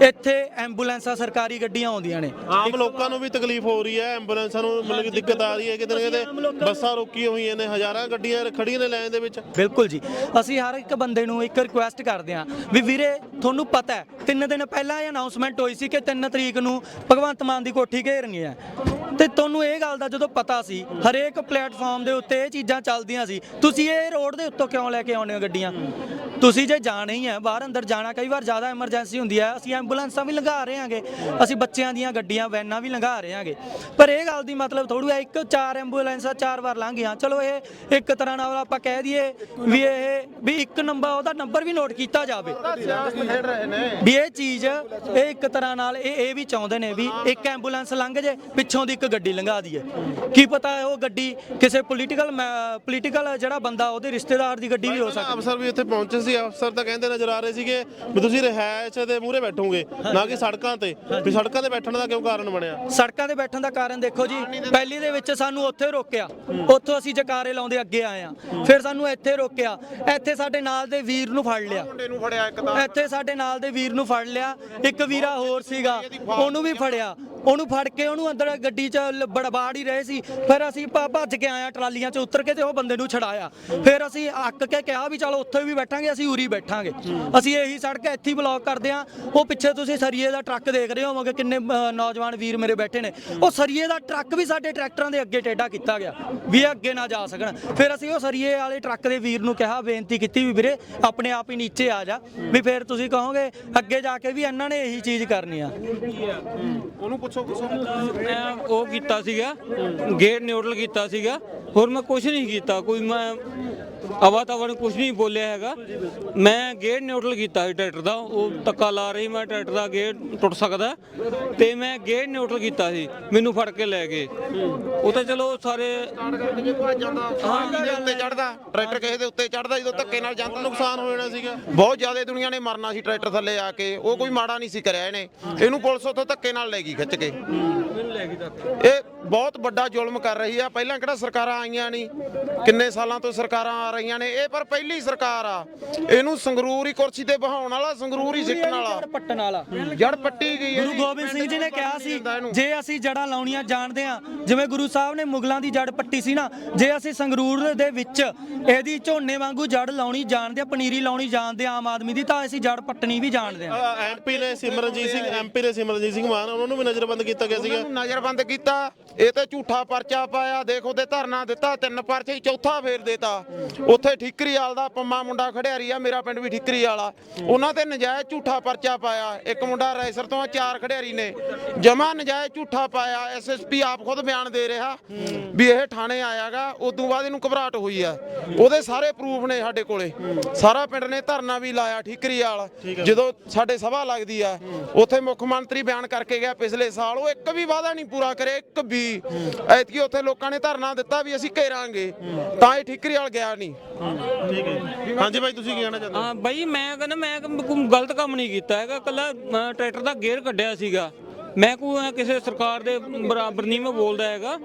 ਇੱਥੇ ਐਂਬੂਲੈਂਸਾਂ ਸਰਕਾਰੀ ਗੱਡੀਆਂ ਆਉਂਦੀਆਂ ਨੇ। ਆਮ ਲੋਕਾਂ ਨੂੰ ਵੀ ਤਕਲੀਫ ਹੋ ਰਹੀ ਹੈ ਐਂਬੂਲੈਂਸਾਂ ਨੂੰ ਮਤਲਬ ਕਿ ਦਿੱਕਤ ਆ ਰਹੀ ਹੈ ਕਿਤੇ ਨਾ ਕਿਤੇ ਬੱਸਾਂ ਰੋਕੀਆਂ ਹੋਈਆਂ ਨੇ ਹਜ਼ਾਰਾਂ ਗੱਡੀਆਂ ਖੜੀਆਂ ਨੇ ਲਾਈਨ ਦੇ ਵਿੱਚ। ਬਿਲਕੁਲ ਜੀ। ਅਸੀਂ ਹਰ ਇੱਕ ਬੰਦੇ ਨੂੰ ਇੱਕ ਰਿਕੁਐਸਟ ਕਰਦੇ ਹਾਂ ਵੀ ਵੀਰੇ ਤੁਹਾਨੂੰ ਪਤਾ ਹੈ ਤਿੰਨ ਦਿਨ ਪਹਿਲਾਂ ਇਹ ਅਨਾਉਂਸਮੈਂਟ ਹੋਈ ਸੀ ਕਿ 3 ਤਰੀਕ ਨੂੰ ਭਗਵੰਤ ਮਾਨ ਦੀ ਕੋਠੀ ਘੇਰਨੀ ਹੈ। ਤੇ ਤੁਹਾਨੂੰ ਇਹ ਗੱਲ ਦਾ ਜਦੋਂ ਪਤਾ ਸੀ ਹਰੇਕ ਪਲੇਟਫਾਰਮ ਦੇ ਉੱਤੇ ਇਹ ਚੀਜ਼ਾਂ ਚੱਲਦੀਆਂ ਸੀ ਤੁਸੀਂ ਇਹ ਰੋਡ ਦੇ ਉੱਤੋਂ ਕਿਉਂ ਲੈ ਕੇ ਆਉਂਦੇ ਹੋ ਗੱਡੀਆਂ? ਤੁਸੀਂ ਜੇ ਜਾਣਾ ਹੀ ਹੈ, ਬਾਹਰ ਅੰਦਰ ਜਾਣਾ, ਕਈ ਵਾਰ ਜ਼ਿਆਦਾ ਐਮਰਜੈਂਸੀ ਹੁੰਦੀ ਹੈ, ਅਸੀਂ ਐਂਬੂਲੈਂਸਾਂ ਵੀ ਲੰਘਾ ਰਹੇ ਹਾਂਗੇ, ਅਸੀਂ ਬੱਚਿਆਂ ਦੀਆਂ ਗੱਡੀਆਂ ਵੈਨਾਂ ਵੀ ਲੰਘਾ ਰਹੇ ਹਾਂਗੇ। ਪਰ ਇਹ ਗੱਲ ਦੀ ਮਤਲਬ ਥੋੜੂ ਹੈ, ਇੱਕ ਚਾਰ ਐਂਬੂਲੈਂਸਾਂ ਚਾਰ ਵਾਰ ਲੰਘੀਆਂ ਚਲੋ ਇਹ ਇੱਕ ਤਰ੍ਹਾਂ ਨਾਲ ਆਪਾਂ ਕਹਿ ਦਈਏ ਵੀ ਇਹ ਵੀ ਇੱਕ ਨੰਬਰ ਉਹਦਾ ਨੰਬਰ ਵੀ ਨੋਟ ਕੀਤਾ ਜਾਵੇ। ਵੀ ਇਹ ਚੀਜ਼, ਇਹ ਇੱਕ ਤਰ੍ਹਾਂ ਨਾਲ ਇਹ ਇਹ ਵੀ ਚਾਹੁੰਦੇ ਨੇ ਵੀ ਇੱਕ ਐਂਬੂਲੈਂਸ ਲੰਘ ਜੇ, ਪਿੱਛੋਂ ਦੀ ਇੱਕ ਗੱਡੀ ਲੰਘਾ ਦਈਏ। ਕੀ ਪਤਾ ਉਹ ਗੱਡੀ ਕਿਸੇ ਪੋਲੀਟੀਕਲ ਪੋਲੀਟੀਕਲ ਜਿਹੜਾ ਬੰਦਾ, ਉਹਦੇ ਰਿਸ਼ਤੇਦਾਰ ਦੀ ਗੱਡੀ ਵੀ ਹੋ ਸਕਦੀ ਅਫਸਰ ਵੀ ਇੱਥੇ ਪਹੁੰਚੇ ਸੀ ਅਫਸਰ ਤਾਂ ਕਹਿੰਦੇ ਨਜ਼ਰ ਆ ਰਹੇ ਸੀਗੇ ਵੀ ਤੁਸੀਂ ਰਿਹਾਇਸ਼ ਦੇ ਮੂਹਰੇ ਬੈਠੋਗੇ ਨਾ ਕਿ ਸੜਕਾਂ ਤੇ ਵੀ ਸੜਕਾਂ ਤੇ ਬੈਠਣ ਦਾ ਕਿਉਂ ਕਾਰਨ ਬਣਿਆ? ਸੜਕਾਂ ਤੇ ਬੈਠਣ ਦਾ ਕਾਰਨ ਦੇਖੋ ਜੀ ਪਹਿਲੀ ਦੇ ਵਿੱਚ ਸਾਨੂੰ ਉੱਥੇ ਰੋਕਿਆ ਉੱਥੋਂ ਅਸੀਂ ਜਕਾਰੇ ਲਾਉਂਦੇ ਅੱਗੇ ਆਏ ਆ ਫਿਰ ਸਾਨੂੰ ਇੱਥੇ ਰੋਕਿਆ ਇੱਥੇ ਸਾਡੇ ਨਾਲ ਦੇ ਵੀਰ ਨੂੰ ਫੜ ਲਿਆ। ਨੂੰ ਫੜਿਆ ਇੱਕ ਤਾਂ। ਇੱਥੇ ਸਾਡੇ ਨਾਲ ਦੇ ਵੀਰ ਨੂੰ ਫੜ ਲਿਆ ਇੱਕ ਵੀਰਾ ਹੋਰ ਸੀਗਾ ਉਹਨੂੰ ਵੀ ਫੜਿਆ। ਉਹਨੂੰ ਫੜ ਕੇ ਉਹਨੂੰ ਅੰਦਰ ਗੱਡੀ 'ਚ ਬੜਬਾੜ ਹੀ ਰਹੇ ਸੀ। ਫਿਰ ਅਸੀਂ ਭ- ਭੱਜ ਕੇ ਆਇਆ ਟਰਾਲੀਆਂ 'ਚ ਉਤਰ ਕੇ ਤੇ ਉਹ ਬੰਦੇ ਨੂੰ ਛਡਾਇਆ। ਫਿਰ ਅਸੀਂ ਅੱਕ ਕੇ ਕਿਹਾ ਵੀ ਚਲੋ ਉੱਥੇ ਵੀ ਬੈਠਾਂਗੇ ਅਸੀਂ ਉਰੀ ਬੈਠਾਂਗੇ। ਅਸੀਂ ਇਹੀ ਸੜਕ ਇੱਥੇ ਬਲੌਕ ਕਰਦੇ ਆ। ਉਹ ਪਿੱਛੇ ਤੁਸੀਂ ਸਰੀਏ ਦਾ ਟਰੱਕ ਦੇਖ ਰਹੇ ਹੋਵੋਗੇ ਕਿੰਨੇ ਨੌਜਵਾਨ ਵੀਰ ਮੇਰੇ ਬੈਠੇ ਨੇ। ਉਹ ਸਰੀਏ ਦਾ ਟਰੱਕ ਵੀ ਸਾਡੇ ਟਰੈਕਟਰਾਂ ਦੇ ਅੱਗੇ ਟੇਢਾ ਕੀਤਾ ਗਿਆ ਵੀ ਇਹ ਅੱਗੇ ਨਾ ਜਾ ਸਕਣ। ਫਿਰ ਅਸੀਂ ਉਹ ਸਰੀਏ ਵਾਲੇ ਟਰੱਕ ਦੇ ਵੀਰ ਨੂੰ ਕਿਹਾ ਬੇਨਤੀ ਕੀਤੀ ਵੀ ਵੀਰੇ ਆਪਣੇ ਆਪ ਹੀ ਨੀਚੇ ਆ ਜਾ। ਵੀ ਫਿਰ ਤੁਸੀਂ ਕਹੋਗੇ ਅੱਗੇ ਜਾ ਕੇ ਵੀ ਇਹਨਾਂ ਨੇ ਇਹੀ ਚੀਜ਼ ਕਰਨੀ ਆ। ਉਹਨੂੰ ਪੁੱਛੋ ਪੁੱਛੋ। ਮੈਂ ਉਹ ਕੀਤਾ ਸੀਗਾ ਗੇਟ ਨਿਊਟਰਲ ਕੀਤਾ ਸੀਗਾ। ਹੋਰ ਮੈਂ ਕੁਝ ਨਹੀਂ ਕੀਤਾ ਕੋਈ ਮੈਂ ਅਵਾ ਤਵਾ ਨੂੰ ਕੁਝ ਨਹੀਂ ਬੋਲਿਆ ਹੈਗਾ। ਮੈਂ ਗੇਟ ਨਿਊਟਰਲ ਕੀਤਾ ਸੀ ਟਰੈਕਟਰ ਦਾ, ਉਹ ਧੱਕਾ ਲਾ ਰਹੀ ਮੈਂ ਟਰੈਕਟਰ ਦਾ ਗੇਟ ਟੁੱਟ ਸਕਦਾ ਤੇ ਮੈਂ ਗੇਟ ਨਿਊਟਰਲ ਕੀਤਾ ਸੀ, ਮੈਨੂੰ ਫੜ ਕੇ ਲੈ ਗਏ। ਉਹ ਤਾਂ ਚਲੋ ਸਾਰੇ ਹਾਂ ਦੇ ਉੱਤੇ ਚੜਦਾ, ਟਰੈਕਟਰ ਕਿਸੇ ਦੇ ਉੱਤੇ ਚੜਦਾ, ਜਦੋਂ ਧੱਕੇ ਨਾਲ ਜਾਂਦਾ ਨੁਕਸਾਨ ਹੋ ਜਾਣਾ ਸੀਗਾ। ਬਹੁਤ ਜ਼ਿਆਦਾ ਦੁਨੀਆ ਨੇ ਮਰਨਾ ਸੀ ਟਰੈਕਟਰ ਥੱਲੇ ਆ ਕੇ, ਉਹ ਕੋਈ ਮਾੜਾ ਨਹੀਂ ਸੀ ਕਰਿਆ ਇਹਨੇ। ਇਹਨੂੰ ਪੁਲਿਸ ਉੱਥੋਂ ਧੱਕੇ ਨਾਲ ਲੈ ਗਈ, ਖਿੱਚ ਕੇ। ਇਹ ਬਹੁਤ ਵੱਡਾ ਜ਼ੁਲਮ ਕਰ ਰਹੀ ਆ, ਪਹਿਲਾਂ ਕਿਹੜਾ ਸਰਕਾਰਾਂ ਆਈਆਂ ਨਹੀਂ, ਕਿੰਨੇ ਸਾਲਾਂ ਤੋਂ ਸਰਕਾਰਾਂ ਆ ਰਹੀਆਂ ਨੇ, ਇਹ ਪਰ ਪਹਿਲੀ ਸਰਕਾਰ ਆ। ਇਹਨੂੰ ਸੰਗਰੂਰ ਹੀ ਕੁਰਸੀ ਤੇ ਬਹਾਉਣ ਵਾਲਾ ਸੰਗਰੂਰ ਹੀ ਸਿੱਟਣ ਵਾਲਾ ਪੱਟਣ ਵਾਲਾ। ਜੜ ਪੱਟੀ ਗਈ ਗੁਰੂ। ਗੋਬਿੰਦ ਸਿੰਘ ਜੀ ਨੇ ਕਿਹਾ ਸੀ। ਜੇ ਅਸੀਂ ਜੜਾਂ ਲਾਉਣੀਆਂ ਜਾਣਦੇ ਹਾਂ ਜਿਵੇਂ ਗੁਰੂ ਸਾਹਿਬ ਨੇ ਮੁਗਲਾਂ ਦੀ ਜੜ ਪੱਟੀ ਸੀ ਨਾ ਜੇ ਅਸੀਂ ਸੰਗਰੂਰ ਦੇ ਵਿੱਚ ਇਹਦੀ ਝੋਨੇ ਵਾਂਗੂ ਜੜ ਲਾਉਣੀ ਜਾਣਦੇ ਹਾਂ ਪਨੀਰੀ ਲਾਉਣੀ ਜਾਣਦੇ ਹਾਂ ਆਮ ਆਦਮੀ ਦੀ ਤਾਂ ਅਸੀਂ ਜੜ ਪੱਟਣੀ ਵੀ ਜਾਣਦੇ ਹਾਂ। ਐਮਪੀ ਨੇ ਸਿਮਰਨਜੀਤ ਸਿੰਘ ਐਮਪੀ ਨੇ ਸਿਮਰਨਜੀਤ ਸਿੰਘ ਮਾਨ ਉਹਨਾਂ ਨੂੰ ਵੀ ਨਜ਼ਰਬੰਦ ਕੀਤਾ ਗਿਆ ਸੀਗਾ। ਨਜ਼ਰਬੰਦ ਕੀਤਾ। ਇਹ ਤੇ ਝੂਠਾ ਪਰਚਾ ਪਾਇਆ ਦੇਖ ਉਹਦੇ ਧਰਨਾ ਦਿੱਤਾ ਤਿੰਨ ਪਰਚੇ ਚੌਥਾ ਫੇਰ ਦੇਤਾ। ਉੱਥੇ ਠਿਕਰੀ ਵਾਲ ਦਾ ਪੰਮਾ ਮੁੰਡਾ ਖੜਿਆਰੀ ਆ ਮੇਰਾ ਪਿੰਡ ਵੀ ਠਿਕਰੀ ਵਾਲਾ। ਉਹਨਾਂ ਤੇ ਨਜਾਇਜ਼ ਝੂਠਾ ਪਰਚਾ ਪਾਇਆ। ਇੱਕ ਮੁੰਡਾ ਰੈਸਰ ਤੋਂ ਆ, ਚਾਰ ਖੜਿਆਰੀ ਨੇ। ਜਮਾ ਨਜਾਇਜ਼ ਝੂਠਾ ਪਾਇਆ। ਐਸਐਸਪੀ ਆਪ ਖੁਦ ਬਿਆਨ ਦੇ ਰਿਹਾ ਵੀ ਇਹ ਥਾਣੇ ਆਇਆਗਾ। ਉਦੋਂ ਬਾਅਦ ਇਹਨੂੰ ਘਬਰਾਹਟ ਹੋਈ ਆ। ਉਹਦੇ ਸਾਰੇ ਪ੍ਰੂਫ ਨੇ ਸਾਡੇ ਕੋਲੇ। ਸਾਰਾ ਪਿੰਡ ਨੇ ਧਰਨਾ ਵੀ ਲਾਇਆ ਠਿਕਰੀ ਵਾਲ। ਜਦੋਂ ਸਾਡੇ ਸਭਾ ਲੱਗਦੀ ਆ ਉੱਥੇ ਮੁੱਖ ਮੰਤਰੀ ਬਿਆਨ ਕਰਕੇ ਗਿਆ ਪਿਛਲੇ ਸਾਲ। ਉਹ ਇੱਕ ਵੀ ਵਾਅਦਾ ਨਹੀਂ ਪੂਰਾ ਕਰੇ ਇੱਕ ਵੀ। ਐਤਕੀ ਉੱਥੇ ਲੋਕਾਂ ਨੇ ਧਰਨਾ ਦਿੱਤਾ ਵੀ ਅਸੀਂ ਘੇਰਾਂਗੇ। ਤਾਂ ਇਹ ਠਿਕਰੀ ਵਾਲ ਗਿਆ ਨਹੀਂ। ਠੀਕ ਹੈ ਹਾਂਜੀ ਭਾਈ ਤੁਸੀਂ ਕੀ ਕਹਿਣਾ ਚਾਹੁੰਦੇ ਹਾਂ? ਬਾਈ ਮੈਂ ਕਹਿੰਦਾ ਮੈਂ ਕੋਈ ਗਲਤ ਕੰਮ ਨਹੀਂ ਕੀਤਾ ਹੈਗਾ। ਕੱਲਾ ਟਰੈਕਟਰ ਦਾ ਗੇਅਰ ਕੱਢਿਆ ਸੀਗਾ। ਮੈਂ ਕੋਈ ਕਿਸੇ ਸਰਕਾਰ ਦੇ ਬਰਾਬਰ ਨਹੀਂ ਮੈਂ ਬੋਲਦਾ ਹੈਗਾ।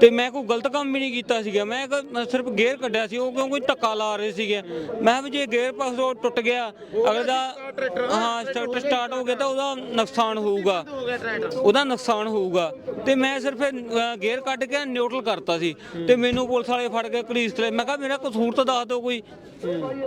ਤੇ ਮੈਂ ਕੋਈ ਗਲਤ ਕੰਮ ਵੀ ਨਹੀਂ ਕੀਤਾ ਸੀਗਾ। ਮੈਂ ਸਿਰਫ ਗੇਅਰ ਕੱਢਿਆ ਸੀ। ਉਹ ਕਿਉਂਕਿ ਧੱਕਾ ਲਾ ਰਹੇ ਸੀਗੇ? ਮੈਂ ਵੀ ਜੇ ਗੇਅਰ ਪਾਸੋਂ ਟੁੱਟ ਗਿਆ ਅਗਰ ਹਾਂ ਟਰੈਕਟਰ ਸਟਾਰਟ ਹੋ ਗਿਆ ਤਾਂ ਉਹਦਾ ਨੁਕਸਾਨ ਹੋਊਗਾ। ਉਹਦਾ ਨੁਕਸਾਨ ਹੋਊਗਾ। ਤੇ ਮੈਂ ਸਿਰਫ ਗੇਅਰ ਕੱਢ ਕੇ ਨਿਊਟਰਲ ਕਰਤਾ ਸੀ। ਤੇ ਮੈਨੂੰ ਪੁਲਿਸ ਵਾਲੇ ਫੜ ਕੇ ਘੜੀਸ ਤੇ ਮੈਂ ਕਿਹਾ, ਮੇਰਾ ਕਸੂਰ ਤਾਂ ਦੱਸ ਦਿਓ ਕੋਈ।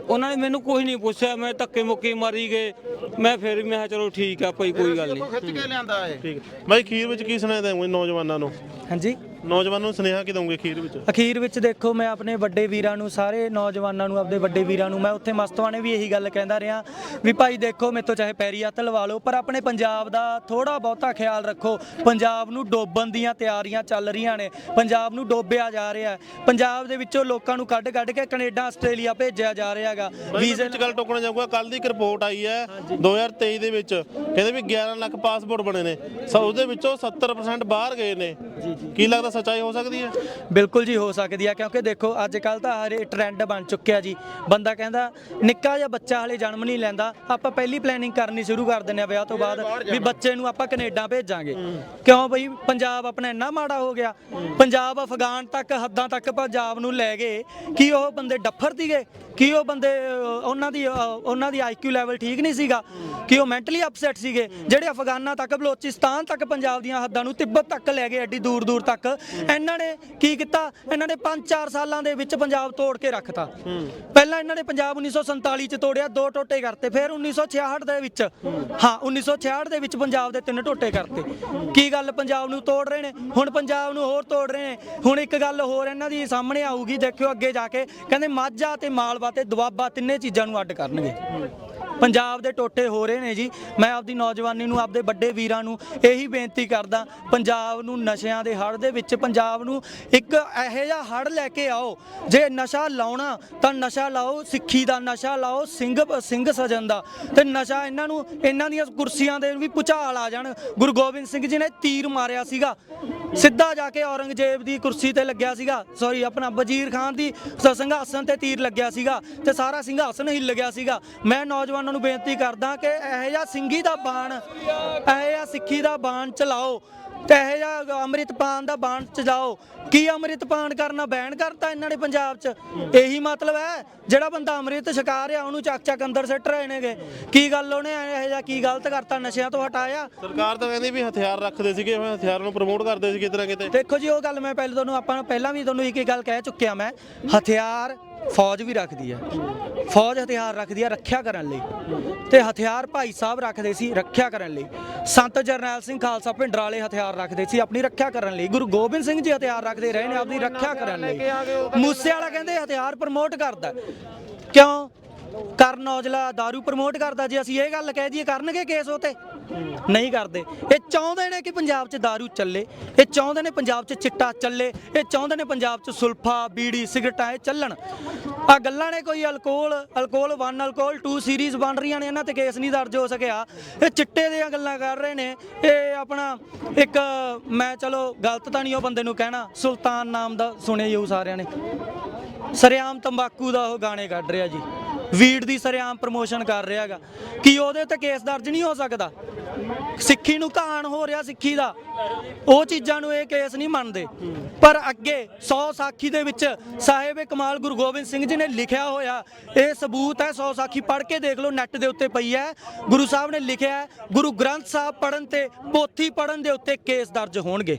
ਉਹਨਾਂ ਨੇ ਮੈਨੂੰ ਕੁਝ ਨਹੀਂ ਪੁੱਛਿਆ ਮੈਂ ਧੱਕੇ ਮੁੱਕੇ ਮਾਰੀ ਗਏ। ਮੈਂ ਫਿਰ ਵੀ ਮੈਂ ਕਿਹਾ ਚਲੋ ਠੀਕ ਆ ਭਾਈ ਕੋਈ ਗੱਲ ਨਹੀਂ। ਖਿੱਚ ਕੇ ਲਿਆਂਦਾ ਇਹ। ਠੀਕ। ਹੈ ਭਾਈ ਖੀਰ ਵਿੱਚ ਕੀ ਸੁਣਾਇਆ ਦੇਵੋਗੇ ਨੌਜਵਾਨਾਂ ਨੂੰ? ਹਾਂਜੀ। ਨੌਜਵਾਨਾਂ ਨੂੰ ਸੁਨੇਹਾ ਕੀ ਦਵੋਗੇ ਖੀਰ ਵਿੱਚ? ਅਖੀਰ ਵਿੱਚ ਦੇਖੋ ਮੈਂ ਆਪਣੇ ਵੱਡੇ ਵੀਰਾਂ ਨੂੰ ਸਾਰੇ ਨੌਜਵਾਨਾਂ ਨੂੰ ਆਪਣੇ ਵੱਡੇ ਵੀਰਾਂ ਨੂੰ ਮੈਂ ਉੱਥੇ ਮਸਤਵਾਨੇ ਵੀ ਇਹੀ ਗੱਲ ਕਹਿੰਦਾ ਰਿਹਾ ਵੀ ਭਾਈ ਦੇਖੋ ਮੇਤੋਂ ਚਾਹੇ ਪੈਰੀ ਹੱਥ ਲਵਾ ਲਓ ਪਰ ਆਪਣੇ ਪੰਜਾਬ ਦਾ ਥੋੜਾ ਬਹੁਤਾ ਖਿਆਲ ਰੱਖੋ। ਪੰਜਾਬ ਨੂੰ ਡੋਬਣ ਦੀਆਂ ਤਿਆਰੀਆਂ ਚੱਲ ਰਹੀਆਂ ਨੇ। ਪੰਜਾਬ ਨੂੰ ਡੋਬਿਆ ਜਾ ਰਿਹਾ ਹੈ। ਪੰਜਾਬ ਦੇ ਵਿੱਚੋਂ ਲੋਕਾਂ ਨੂੰ ਕੱਢ ਕੱਢ ਕੇ ਕੈਨੇਡਾ ਆਸਟ੍ਰੇਲੀਆ ਭੇਜਿਆ ਜਾ ਰਿਹਾ ਹੈਗਾ। ਵੀਜ਼ੇ ਵਿੱਚ ਗੱਲ ਟੋਕਣਾ ਚਾਹੂੰਗਾ ਕੱਲ ਦੀ ਇੱਕ ਰਿਪੋਰਟ ਆਈ ਹੈ 2023 ਦੇ ਵਿੱਚ। ਕਹਿੰਦੇ ਵੀ 11 ਲੱਖ ਪਾਸਪੋਰਟ ਬਣੇ ਨੇ। ਸੋ ਉਹਦੇ ਵਿੱਚੋਂ 70% ਬਾਹਰ ਗਏ ਨੇ। ਕੀ ਲੱਗਦਾ ਸੱਚਾਈ ਹੋ ਸਕਦੀ ਹੈ? ਬਿਲਕੁਲ ਜੀ ਹੋ ਸਕਦੀ ਆ ਕਿਉਂਕਿ ਦੇਖੋ ਅੱਜ ਕੱਲ ਤਾਂ ਹਰੇ ਟ੍ਰੈਂਡ ਬਣ ਚੁੱਕਿਆ ਜੀ। ਬੰਦਾ ਕਹਿੰਦਾ ਨਿੱਕਾ ਜਿਹਾ ਬੱਚਾ ਹਲੇ ਜਨਮ ਨਹੀਂ ਲੈਂਦਾ ਆਪਾਂ ਪਹਿਲੀ ਪਲੈਨਿੰਗ ਕਰਨੀ ਸ਼ੁਰੂ ਕਰ ਦਿੰਦੇ ਆ ਵਿਆਹ ਤੋਂ ਬਾਅਦ ਵੀ ਬੱਚੇ ਨੂੰ ਆਪਾਂ ਕੈਨੇਡਾ ਭੇਜਾਂਗੇ। ਕਿਉਂ ਬਈ? ਪੰਜਾਬ ਆਪਣਾ ਇੰਨਾ ਮਾੜਾ ਹੋ ਗਿਆ। ਪੰਜਾਬ ਅਫਗਾਨ ਤੱਕ ਹੱਦਾਂ ਤੱਕ ਪੰਜਾਬ ਨੂੰ ਲੈ ਗਏ। ਕੀ ਉਹ ਬੰਦੇ ਡੱਫਰ ਸੀਗੇ? ਕੀ ਉਹ ਬੰਦੇ ਉਹਨਾਂ ਦੀ ਉਹਨਾਂ ਦੀ ਆਈਕਿਊ ਲੈਵਲ ਠੀਕ ਨਹੀਂ ਸੀਗਾ? ਕਿ ਉਹ ਮੈਂਟਲੀ ਅਪਸੈਟ ਸੀਗੇ? ਜਿਹੜੇ ਅਫਗਾਨਾਂ ਤੱਕ ਬਲੋਚਿਸਤਾਨ ਤੱਕ ਪੰਜਾਬ ਦੀਆਂ ਹੱਦਾਂ ਨੂੰ ਤਿੱਬਤ ਤੱਕ ਲੈ ਗਏ ਐਡੀ ਦੂਰ ਦੂਰ ਤੱਕ। ਇਹਨਾਂ ਨੇ ਕੀ ਕੀਤਾ? ਇਹਨਾਂ ਨੇ 5-4 ਸਾਲਾਂ ਦੇ ਵਿੱਚ ਪੰਜਾਬ ਤੋੜ ਕੇ ਰੱਖਤਾ। ਪਹਿਲਾਂ ਇਹਨਾਂ ਨੇ ਪੰਜਾਬ 1947 ਚ ਤੋੜਿਆ ਦੋ ਟੋਟੇ ਕਰਤੇ। ਫਿਰ 1966 ਦੇ ਵਿੱਚ ਹਾਂ 1966 ਦੇ ਵਿੱਚ ਪੰਜਾਬ ਦੇ ਤਿੰਨ ਟੋਟੇ ਕਰਤੇ। ਕੀ ਗੱਲ ਪੰਜਾਬ ਨੂੰ ਤੋੜ ਰਹੇ ਨੇ? ਹੁਣ ਪੰਜਾਬ ਨੂੰ ਹੋਰ ਤੋੜ ਰਹੇ ਨੇ। ਹੁਣ ਇੱਕ ਗੱਲ ਹੋਰ ਇਹਨਾਂ ਦੀ ਸਾਹਮਣੇ ਆਊਗੀ ਦੇਖਿਓ ਅੱਗੇ ਜਾ ਕੇ। ਕਹਿੰਦੇ ਮਾਝਾ ਤੇ ਮਾਲਵਾ ਤੇ ਦੁਆਬਾ ਤਿੰਨੇ ਚੀਜ਼ਾਂ ਨੂੰ ਅੱਡ ਕਰਨਗੇ। ਪੰਜਾਬ ਦੇ ਟੋਟੇ ਹੋ ਰਹੇ ਨੇ ਜੀ। ਮੈਂ ਆਪਦੀ ਨੌਜਵਾਨੀ ਨੂੰ, ਆਪਦੇ ਵੱਡੇ ਵੀਰਾਂ ਨੂੰ ਇਹੀ ਬੇਨਤੀ ਕਰਦਾ, ਪੰਜਾਬ ਨੂੰ ਨਸ਼ਿਆਂ ਦੇ ਹੜ ਦੇ ਵਿੱਚ, ਪੰਜਾਬ ਨੂੰ ਇੱਕ ਇਹੋ ਜਿਹਾ ਹੜ ਲੈ ਕੇ ਆਓ, ਜੇ ਨਸ਼ਾ ਲਾਉਣਾ ਤਾਂ ਨਸ਼ਾ ਲਾਓ, ਸਿੱਖੀ ਦਾ ਨਸ਼ਾ ਲਾਓ, ਸਿੰਘ ਸਿੰਘ ਸਜਣ ਦਾ। ਤੇ ਨਸ਼ਾ ਇਹਨਾਂ ਨੂੰ, ਇਹਨਾਂ ਦੀਆਂ ਕੁਰਸੀਆਂ ਦੇ ਵੀ ਭੁਚਾਲ ਆ ਜਾਣ। ਗੁਰੂ ਗੋਬਿੰਦ ਸਿੰਘ ਜੀ ਨੇ ਤੀਰ ਮਾਰਿਆ ਸੀਗਾ। ਸਿੱਧਾ ਜਾ ਕੇ ਔਰੰਗਜ਼ੇਬ ਦੀ ਕੁਰਸੀ ਤੇ ਲੱਗਿਆ ਸੀਗਾ। ਸੌਰੀ ਆਪਣਾ ਵਜ਼ੀਰ ਖਾਨ ਦੀ ਸ- ਸਿੰਘਾਸਨ ਤੇ ਤੀਰ ਲੱਗਿਆ ਸੀਗਾ। ਤੇ ਸਾਰਾ ਸਿੰਘਾਸਨ ਹਿੱਲ ਗਿਆ ਸੀਗਾ। ਮੈਂ ਨੌਜਵਾਨ ਨੂੰ ਬੇਨਤੀ ਕਰਦਾ ਕਿ ਇਹੋ ਜਿਹਾ ਸਿੰਘੀ ਦਾ ਬਾਣ ਇਹੋ ਜਿਹਾ ਸਿੱਖੀ ਦਾ ਬਾਣ ਚਲਾਓ ਤੇ ਇਹੋ ਜਿਹਾ ਅੰਮ੍ਰਿਤਪਾਨ ਦਾ ਬਾਣ ਚਲਾਓ। ਕੀ ਅੰਮ੍ਰਿਤਪਾਨ ਕਰਨਾ ਬੈਨ ਕਰਤਾ ਇਹਨਾਂ ਨੇ ਪੰਜਾਬ 'ਚ? ਇਹੀ ਮਤਲਬ ਹੈ ਜਿਹੜਾ ਬੰਦਾ ਅੰਮ੍ਰਿਤ ਛਕਾ ਰਿਹਾ ਉਹਨੂੰ ਚੱਕ ਚੱਕ ਅੰਦਰ ਸਿੱਟ ਰਹੇ ਨੇਗੇ। ਕੀ ਗੱਲ ਉਹਨੇ ਇਹੋ ਜਿਹਾ ਕੀ ਗਲਤ ਕਰਤਾ ਨਸ਼ਿਆਂ ਤੋਂ ਹਟਾਇਆ? ਸਰਕਾਰ ਤਾਂ ਕਹਿੰਦੀ ਵੀ ਹਥਿਆਰ ਰੱਖਦੇ ਸੀਗੇ ਉਹ ਹਥਿਆਰਾਂ ਨੂੰ ਪ੍ਰਮੋਟ ਕਰਦੇ ਸੀ ਕਿਤੇ ਨਾ ਕਿਤੇ। ਦੇਖੋ ਜੀ ਉਹ ਗੱਲ ਮੈਂ ਪਹਿਲਾਂ ਤੁਹਾਨੂੰ ਆਪਾਂ ਪਹਿਲਾਂ ਵੀ ਤੁਹਾਨੂੰ ਇੱਕ ਹੀ ਗੱਲ ਕਹਿ ਚੁੱਕਿਆ ਮੈਂ। ਹਥਿਆਰ ਫੌਜ ਵੀ ਰੱਖਦੀ ਹੈ ਫੌਜ ਹਥਿਆਰ ਰੱਖਦੀ ਹੈ ਰੱਖਿਆ ਕਰਨ ਲਈ। ਤੇ ਹਥਿਆਰ ਭਾਈ ਸਾਹਿਬ ਰੱਖਦੇ ਸੀ ਰੱਖਿਆ ਕਰਨ ਲਈ। ਸੰਤ ਜਰਨੈਲ ਸਿੰਘ ਖਾਲਸਾ ਭਿੰਡਰਾਲੇ ਹਥਿਆਰ ਰੱਖਦੇ ਸੀ ਆਪਣੀ ਰੱਖਿਆ ਕਰਨ ਲਈ। ਗੁਰੂ ਗੋਬਿੰਦ ਸਿੰਘ ਜੀ ਹਥਿਆਰ ਰੱਖਦੇ ਰਹੇ ਨੇ ਆਪਣੀ ਰੱਖਿਆ ਕਰਨ ਲਈ। ਮੂਸੇ ਵਾਲਾ ਕਹਿੰਦੇ ਹਥਿਆਰ ਪ੍ਰਮੋਟ ਕਰਦਾ। ਕਿਉਂ? ਕਰਨ ਔਜਲਾ दारू ਪ੍ਰਮੋਟ ਕਰਦਾ। ਜੇ ਅਸੀਂ ਇਹ ਗੱਲ ਕਹਿ ਦਈਏ, ਕਰਨਗੇ ਕੇਸ ਉਹ ਤੇ? ਨਹੀਂ ਕਰਦੇ। ਇਹ ਚਾਹੁੰਦੇ ਨੇ ਕਿ ਪੰਜਾਬ 'ਚ दारू ਚੱਲੇ, ਇਹ ਚਾਹੁੰਦੇ ਨੇ ਪੰਜਾਬ 'ਚ ਚਿੱਟਾ ਚੱਲੇ, ਇਹ ਚਾਹੁੰਦੇ ਨੇ ਪੰਜਾਬ 'ਚ ਸੁਲਫਾ, ਬੀੜੀ, ਸਿਗਰਟਾਂ ਇਹ ਚੱਲਣ। ਆ ਗੱਲਾਂ ਨੇ ਕੋਈ ਅਲਕੋਹਲ ਅਲਕੋਹਲ 1 ਅਲਕੋਹਲ 2 ਸੀਰੀਜ਼ ਬਣ ਰਹੀਆਂ ਨੇ, ਇਹਨਾਂ ਤੇ ਕੇਸ ਨਹੀਂ ਦਰਜ ਹੋ ਸਕਿਆ। ਇਹ ਚਿੱਟੇ ਦੀਆਂ ਗੱਲਾਂ ਕਰ ਰਹੇ ਨੇ। ਇਹ ਆਪਣਾ ਇੱਕ, ਮੈਂ ਚਲੋ ਗਲਤ ਤਾਂ ਨਹੀਂ ਉਹ ਬੰਦੇ ਨੂੰ ਕਹਿਣਾ, ਸੁਲਤਾਨ ਨਾਮ ਦਾ ਸੁਣਿਆ ਹੀ ਹੋਊ ਸਾਰਿਆਂ ਨੇ। ਸਰਿਆਮ ਤੰਬਾਕੂ ਦਾ ਉਹ ਗਾਣੇ ਕੱਢ ਰਿਹਾ ਜੀ। ਵੀਡ ਦੀ ਸਰਿਆਮ ਪ੍ਰਮੋਸ਼ਨ ਕਰ ਰਿਹਾ ਹੈਗਾ। ਕੀ ਉਹਦੇ ਤੇ ਕੇਸ ਦਰਜ ਨਹੀਂ ਹੋ ਸਕਦਾ? ਸਿੱਖੀ ਨੂੰ ਘਾਣ ਹੋ ਰਿਹਾ ਸਿੱਖੀ ਦਾ। ਉਹ ਚੀਜ਼ਾਂ ਨੂੰ ਇਹ ਕੇਸ ਨਹੀਂ ਮੰਨਦੇ। ਪਰ ਅੱਗੇ 100 ਸਾਖੀ ਦੇ ਵਿੱਚ ਸਾਹਿਬ ਕਮਾਲ ਗੁਰੂ ਗੋਬਿੰਦ ਸਿੰਘ ਜੀ ਨੇ ਲਿਖਿਆ ਹੋਇਆ ਇਹ ਸਬੂਤ ਹੈ। 100 ਸਾਖੀ ਪੜ੍ਹ ਕੇ ਦੇਖ ਲਓ ਨੈੱਟ ਦੇ ਉੱਤੇ ਪਈ ਹੈ। ਗੁਰੂ ਸਾਹਿਬ ਨੇ ਲਿਖਿਆ ਗੁਰੂ ਗ੍ਰੰਥ ਸਾਹਿਬ ਪੜਨ ਤੇ ਪੋਥੀ ਪੜਨ ਦੇ ਉੱਤੇ ਕੇਸ ਦਰਜ ਹੋਣਗੇ।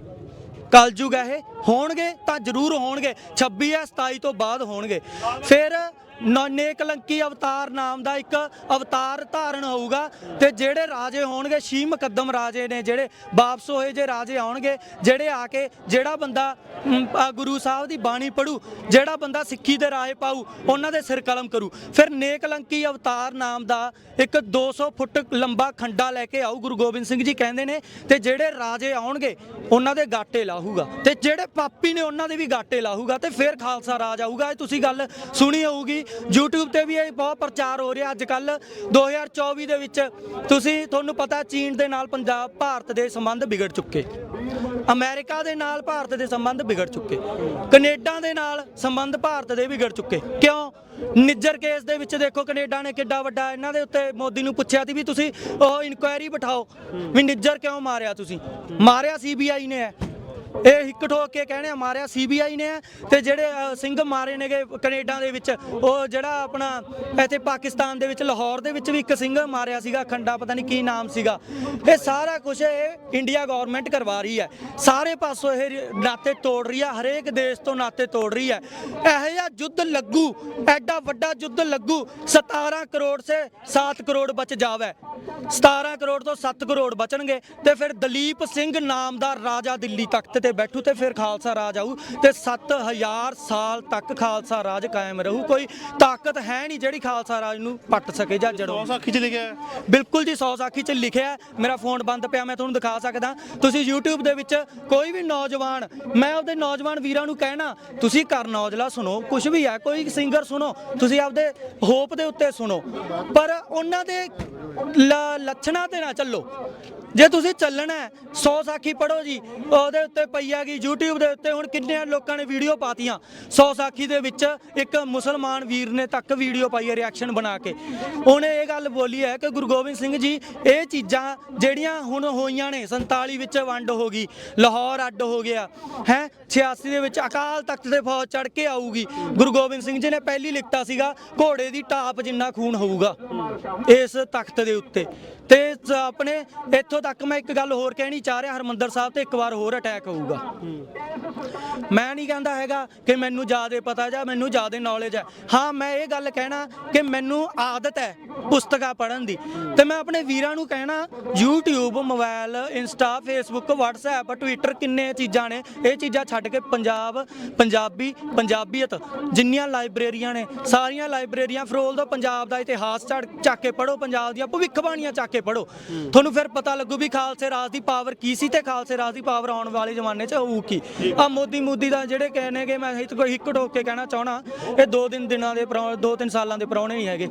ਕਲਯੁਗ ਹੈ ਇਹ ਹੋਣਗੇ ਤਾਂ ਜ਼ਰੂਰ ਹੋਣਗੇ 26 ਜਾਂ 27 ਤੋਂ ਬਾਅਦ ਹੋਣਗੇ। ਫਿਰ ਨ- ਨੇਕ ਅਵਤਾਰ ਨਾਮ ਦਾ ਇੱਕ ਅਵਤਾਰ ਧਾਰਨ ਹੋਊਗਾ ਤੇ ਜਿਹੜੇ ਰਾਜੇ ਹੋਣਗੇ ਸ਼ੀ ਮੁਕੱਦਮ ਰਾਜੇ ਨੇ ਜਿਹੜੇ ਵਾਪਸ ਹੋਏ ਜੇ ਰਾਜੇ ਆਉਣਗੇ, ਜਿਹੜੇ ਆ ਕੇ ਜਿਹੜਾ ਬੰਦਾ ਗੁਰੂ ਸਾਹਿਬ ਦੀ ਬਾਣੀ ਪੜੂ, ਜਿਹੜਾ ਬੰਦਾ ਸਿੱਖੀ ਦੇ ਰਾਹੇ ਪਾਊ, ਉਹਨਾਂ ਦੇ ਸਿਰ ਕਲਮ ਕਰੂ। ਫਿਰ ਨੇਕਲੰਕੀ ਅਵਤਾਰ ਨਾਮ ਦਾ ਇੱਕ 200 ਫੁੱਟ ਲੰਬਾ ਖੰਡਾ ਲੈ ਕੇ ਆਉ ਗੁਰੂ ਗੋਬਿੰਦ ਸਿੰਘ ਜੀ ਕਹਿੰਦੇ ਨੇ, ਤੇ ਜਿਹੜੇ ਰਾਜੇ ਆਉਣਗੇ, ਉਹਨਾਂ ਦੇ ਗਾਟੇ ਲਾਹੂਗਾ। ਤੇ ਜਿਹੜੇ ਪਾਪੀ ਨੇ, ਉਹਨਾਂ ਦੇ ਵੀ ਗਾਟੇ ਲਾਹੂਗਾ ਤੇ ਫਿਰ ਖਾਲਸਾ ਰਾਜ ਆਊਗਾ। ਇਹ ਤੁਸੀਂ ਗੱਲ ਸੁਣੀ ਹੋਊਗੀ YouTube ਤੇ ਵੀ ਇਹ ਬਹੁਤ ਪ੍ਰਚਾਰ ਹੋ ਰਿਹਾ ਅੱਜ ਕੱਲ 2024 ਦੇ ਵਿੱਚ ਤੁਸੀਂ, ਤੁਹਾਨੂੰ ਪਤਾ ਚੀਨ ਦੇ ਨਾਲ ਪੰਜਾਬ, ਭਾਰਤ ਦੇ ਸੰਬੰਧ ਵਿਗੜ ਚੁੱਕੇ। ਅਮਰੀਕਾ ਦੇ ਨਾਲ ਭਾਰਤ ਦੇ ਸੰਬੰਧ ਵਿਗੜ ਚੁੱਕੇ। ਕੈਨੇਡਾ ਦੇ ਨਾਲ ਸੰਬੰਧ ਭਾਰਤ ਦੇ ਵਿਗੜ ਚੁੱਕੇ। ਕਿਉਂ? ਨਿੱਜਰ ਕੇਸ ਦੇ ਵਿੱਚ ਦੇਖੋ, ਕੈਨੇਡਾ ਨੇ ਕਿੱਡਾ ਵੱਡਾ ਇਹਨਾਂ ਦੇ ਉੱਤੇ ਮੋਦੀ ਨੂੰ ਪੁੱਛਿਆ ਸੀ ਵੀ ਤੁਸੀਂ ਉਹ ਇਨਕੁਆਇਰੀ ਬਿਠਾਓ। ਵੀ ਨਿੱਜਰ ਕਿਉਂ ਮਾਰਿਆ ਤੁਸੀਂ? ਮਾਰਿਆ ਸੀਬੀਆਈ ਨੇ। ਹੈ ਇਹ ਇੱਕ ਠੋਕ ਕੇ ਕਹਿੰਦੇ ਆ ਮਾਰਿਆ ਸੀਬੀਆਈ ਨੇ ਹੈ ਤੇ ਜਿਹੜੇ ਸਿੰਘ ਮਾਰੇ ਨੇਗੇ ਕੈਨੇਡਾ ਦੇ ਵਿੱਚ। ਉਹ ਜਿਹੜਾ ਆਪਣਾ ਇੱਥੇ ਪਾਕਿਸਤਾਨ ਦੇ ਵਿੱਚ, ਲਾਹੌਰ ਦੇ ਵਿੱਚ ਵੀ ਇੱਕ ਸਿੰਘ ਮਾਰਿਆ ਸੀਗਾ, ਖੰਡਾ, ਪਤਾ ਨਹੀਂ ਕੀ ਨਾਮ ਸੀਗਾ। ਇਹ ਸਾਰਾ ਕੁਝ ਇਹ ਇੰਡੀਆ ਗਵਰਨਮੈਂਟ ਕਰਵਾ ਰਹੀ ਹੈ। ਸਾਰੇ ਪਾਸੋਂ ਇਹ ਨਾਤੇ ਤੋੜ ਰਹੀ ਹੈ, ਹਰੇਕ ਦੇਸ਼ ਤੋਂ ਨਾਤੇ ਤੋੜ ਰਹੀ ਹੈ। ਇਹੋ ਜਿਹਾ ਯੁੱਧ ਲੱਗੂ, ਐਡਾ ਵੱਡਾ ਯੁੱਧ ਲੱਗੂ 17 ਕਰੋੜ ਸੇ 7 ਕਰੋੜ ਬਚ ਜਾਵੇ। 17 ਕਰੋੜ ਤੋਂ 7 ਕਰੋੜ ਬਚਣਗੇ ਤੇ ਫਿਰ ਦਲੀਪ ਸਿੰਘ ਨਾਮ ਦਾ ਰਾਜਾ ਦਿੱਲੀ ਤਖਤ ਤੇ ਬੈਠੂ ਤੇ ਫਿਰ ਖਾਲਸਾ ਰਾਜ ਆਊ ਤੇ 7000 ਸਾਲ ਤੱਕ ਖਾਲਸਾ ਰਾਜ ਕਾਇਮ ਰਹੂ। ਕੋਈ ਤਾਕਤ ਹੈ ਨਹੀਂ ਜਿਹੜੀ ਖਾਲਸਾ ਰਾਜ ਨੂੰ ਪੱਟ ਸਕੇ ਜਾਂ ਜੜੋ ਸੌ ਸਾਖੀ ਚ ਲਿਖਿਆ। ਬਿਲਕੁਲ ਜੀ 100 ਸਾਖੀ ਚ ਲਿਖਿਆ। ਮੇਰਾ ਫੋਨ ਬੰਦ ਪਿਆ ਮੈਂ ਤੁਹਾਨੂੰ ਦਿਖਾ ਸਕਦਾ। ਤੁਸੀਂ YouTube ਦੇ ਵਿੱਚ ਕੋਈ ਵੀ ਨੌਜਵਾਨ ਮੈਂ ਆਪਦੇ ਨੌਜਵਾਨ ਵੀਰਾਂ ਨੂੰ ਕਹਿਣਾ ਤੁਸੀਂ ਕਰਨ ਔਜਲਾ ਸੁਣੋ ਕੁਝ ਵੀ ਹੈ ਕੋਈ ਸਿੰਗਰ ਸੁਣੋ ਤੁਸੀਂ ਆਪਦੇ ਹੋਪ ਦੇ ਉੱਤੇ ਸੁਣੋ। ਪਰ ਉਹਨਾਂ ਦੇ ਲੱਛਣਾਂ ਤੇ ਨਾ ਚੱਲੋ। ਜੇ ਤੁਸੀਂ ਚੱਲਣਾ 100 ਸਾਖੀ ਪੜੋ ਜੀ ਉਹਦੇ ਉੱਤੇ ਪਈ ਹੈਗੀ YouTube ਦੇ ਉੱਤੇ। ਹੁਣ ਕਿੰਨੇ ਲੋਕਾਂ ਨੇ ਵੀਡੀਓ ਪਾਤੀਆਂ। 100 ਸਾਖੀ ਦੇ ਵਿੱਚ ਇੱਕ ਮੁਸਲਮਾਨ ਵੀਰ ਨੇ ਤੱਕ ਵੀਡੀਓ ਪਾਈ ਹੈ ਰਿਐਕਸ਼ਨ ਬਣਾ ਕੇ। ਉਹਨੇ ਇਹ ਗੱਲ ਬੋਲੀ ਹੈ ਕਿ ਗੁਰੂ ਗੋਬਿੰਦ ਸਿੰਘ ਜੀ, ਇਹ ਚੀਜ਼ਾਂ ਜਿਹੜੀਆਂ ਹੁਣ ਹੋਈਆਂ ਨੇ 47 ਵਿੱਚ ਵੰਡ ਹੋ ਗਈ, ਲਾਹੌਰ ਅੱਡ ਹੋ ਗਿਆ, ਹੈ? 86 ਦੇ ਵਿੱਚ ਅਕਾਲ ਤਖਤ ਤੇ ਫੌਜ ਚੜ ਕੇ ਆਊਗੀ। ਗੁਰੂ ਗੋਬਿੰਦ ਸਿੰਘ ਜੀ ਨੇ ਪਹਿਲੀ ਲਿਖਤਾ ਸੀਗਾ, ਘੋੜੇ ਦੀ ਟਾਪ ਜਿੰਨਾ ਖੂਨ ਹੋਊਗਾ, ਇਸ ਤਖਤ ਦੇ ਉੱਤੇ। ਤੇ ਆਪਣੇ ਇੱਥੋਂ ਤੱਕ ਮੈਂ ਇੱਕ ਗੱਲ ਹੋਰ ਕਹਿਣੀ ਚਾਹ ਰਿਹਾ, ਹਰਮੰਦਰ ਸਾਹਿਬ ਤੇ ਇੱਕ ਵਾਰ ਹੋਰ ਅਟੈਕ ਹੋਊਗਾ ਮੈਂ ਨਹੀਂ ਕਹਿੰਦਾ ਹੈਗਾ ਕਿ ਮੈਨੂੰ ਜ਼ਿਆਦਾ ਪਤਾ ਜਾਂ ਮੈਨੂੰ ਜ਼ਿਆਦਾ ਨੌਲੇਜ ਹੈ। ਹਾਂ ਮੈਂ ਇਹ ਗੱਲ ਕਹਿਣਾ ਕਿ ਮੈਨੂੰ ਆਦਤ ਹੈ ਪੁਸਤਕਾਂ ਪੜ੍ਹਨ ਦੀ। ਤੇ ਮੈਂ ਆਪਣੇ ਵੀਰਾਂ ਨੂੰ ਕਹਿਣਾ YouTube mobile insta Facebook WhatsApp Twitter ਕਿੰਨੇ ਚੀਜ਼ਾਂ ਨੇ। ਇਹ ਚੀਜ਼ਾਂ ਛੱਡ ਕੇ ਪੰਜਾਬ ਪੰਜਾਬੀ ਪੰਜਾਬੀਅਤ ਜਿੰਨੀਆਂ ਲਾਇਬ੍ਰੇਰੀਆਂ ਨੇ ਸਾਰੀਆਂ ਲਾਇਬ੍ਰੇਰੀਆਂ ਫਰੋਲ ਦੋ ਪੰਜਾਬ ਦਾ ਇਤਿਹਾਸ ਚੱਕ ਕੇ ਪੜੋ ਪੰਜਾਬ ਦੀਆਂ ਭਵਿੱਖਬਾਣੀਆਂ ਚੱਕ ਕੇ ਪੜੋ ਤੁਹਾਨੂੰ ਫਿਰ ਪਤਾ ਲੱਗੂ ਵੀ ਖਾਲਸੇ ਰਾਜ ਦੀ ਪਾਵਰ ਕੀ ਸੀ ਤੇ ਖਾਲਸੇ ਰਾਜ ਦੀ ਪਾਵਰ ਆਉਣ ਵਾਲੇ ਜ਼ਮਾਨੇ 'ਚ ਹੋਊ ਕੀ? ਆ ਮੋਦੀ ਮੋਦੀ ਦਾ ਜਿਹੜੇ ਕਹਿੰਨੇਗੇ ਮੈਂ ਹਿੱਕ ਹਿੱਕ ਠੋਕ ਕੇ ਕਹਿਣਾ ਚਾਹਣਾ ਇਹ ਦੋ ਦਿਨ ਦਿਨਾਂ ਦੇ ਦੋ ਤਿੰਨ ਸਾਲਾਂ ਦੇ ਪ੍ਰਾਹੁਣੇ ਨਹੀਂ ਹੈਗੇ।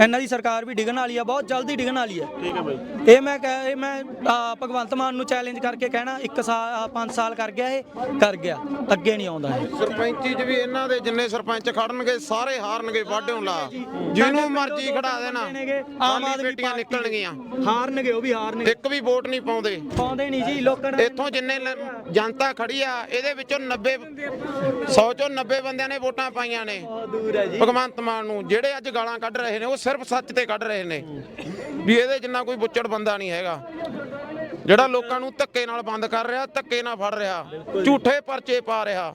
ਇਹਨਾਂ ਦੀ ਸਰਕਾਰ ਵੀ ਡਿੱਗਣ ਵਾਲੀ ਆ ਬਹੁਤ ਜਲਦੀ ਡਿੱਗਣ ਵਾਲੀ ਹੈ ਠੀਕ ਹੈ ਬਾਈ। ਇਹ ਮੈਂ ਕਹਿ ਇਹ ਮੈਂ ਆ, ਭਗਵੰਤ ਮਾਨ ਨੂੰ ਚੈਲੰਜ ਕਰਕੇ ਕਹਿਣਾ ਇੱਕ ਸਾਲ 5 ਸਾਲ ਕਰ ਗਿਆ ਇਹ ਕਰ ਗਿਆ। ਅੱਗੇ ਨਹੀਂ ਆਉਂਦਾ ਇਹ। ਸਰਪੰਚੀ 'ਚ ਵੀ ਇਹਨਾਂ ਦੇ ਜਿੰਨੇ ਸਰਪੰਚ ਖੜਨਗੇ ਸਾਰੇ ਹਾਰਨਗੇ ਵਾਢਿਓਂ ਲਾ। ਜਿਹਨੂੰ ਮਰਜ਼ੀ ਖੜਾ ਦੇਣਾ। ਆਮ ਆਦਮੀ ਬੇਟੀਆਂ ਨਿਕਲਣਗੀਆਂ। ਹਾਰਨਗੇ ਉਹ ਵੀ ਹਾਰਨਗੇ। ਇੱਕ ਵੀ ਵੋਟ ਨਹੀਂ ਪਾਉਂਦੇ। ਪਾਉਂਦੇ ਨਹੀਂ ਜੀ ਲੋਕਾਂ ਇੱਥੋਂ ਜਿੰਨੇ ਜਨਤਾ ਖੜੀ ਆ ਇਹਦੇ ਵਿੱਚੋਂ 90 100 ਚੋਂ 90 ਬੰਦਿਆਂ ਨੇ ਵੋਟਾਂ ਪਾਈਆਂ ਨੇ। ਭਗਵੰਤ ਮਾਨ ਨੂੰ ਜਿਹੜੇ ਅੱਜ ਗਾਲਾਂ ਕੱਢ ਰਹੇ ਨੇ ਉਹ ਸਿਰਫ ਸੱਚ ਤੇ ਕੱਢ ਰਹੇ ਨੇ ਵੀ ਇਹਦੇ ਜਿੰਨਾ ਕੋਈ ਬੁੱਚੜ ਬੰਦਾ ਨਹੀਂ ਹੈਗਾ। ਜਿਹੜਾ ਲੋਕਾਂ ਨੂੰ ਧੱਕੇ ਨਾਲ ਬੰਦ ਕਰ ਰਿਹਾ ਧੱਕੇ ਨਾਲ ਫੜ ਰਿਹਾ ਝੂਠੇ ਪਰਚੇ ਪਾ ਰਿਹਾ।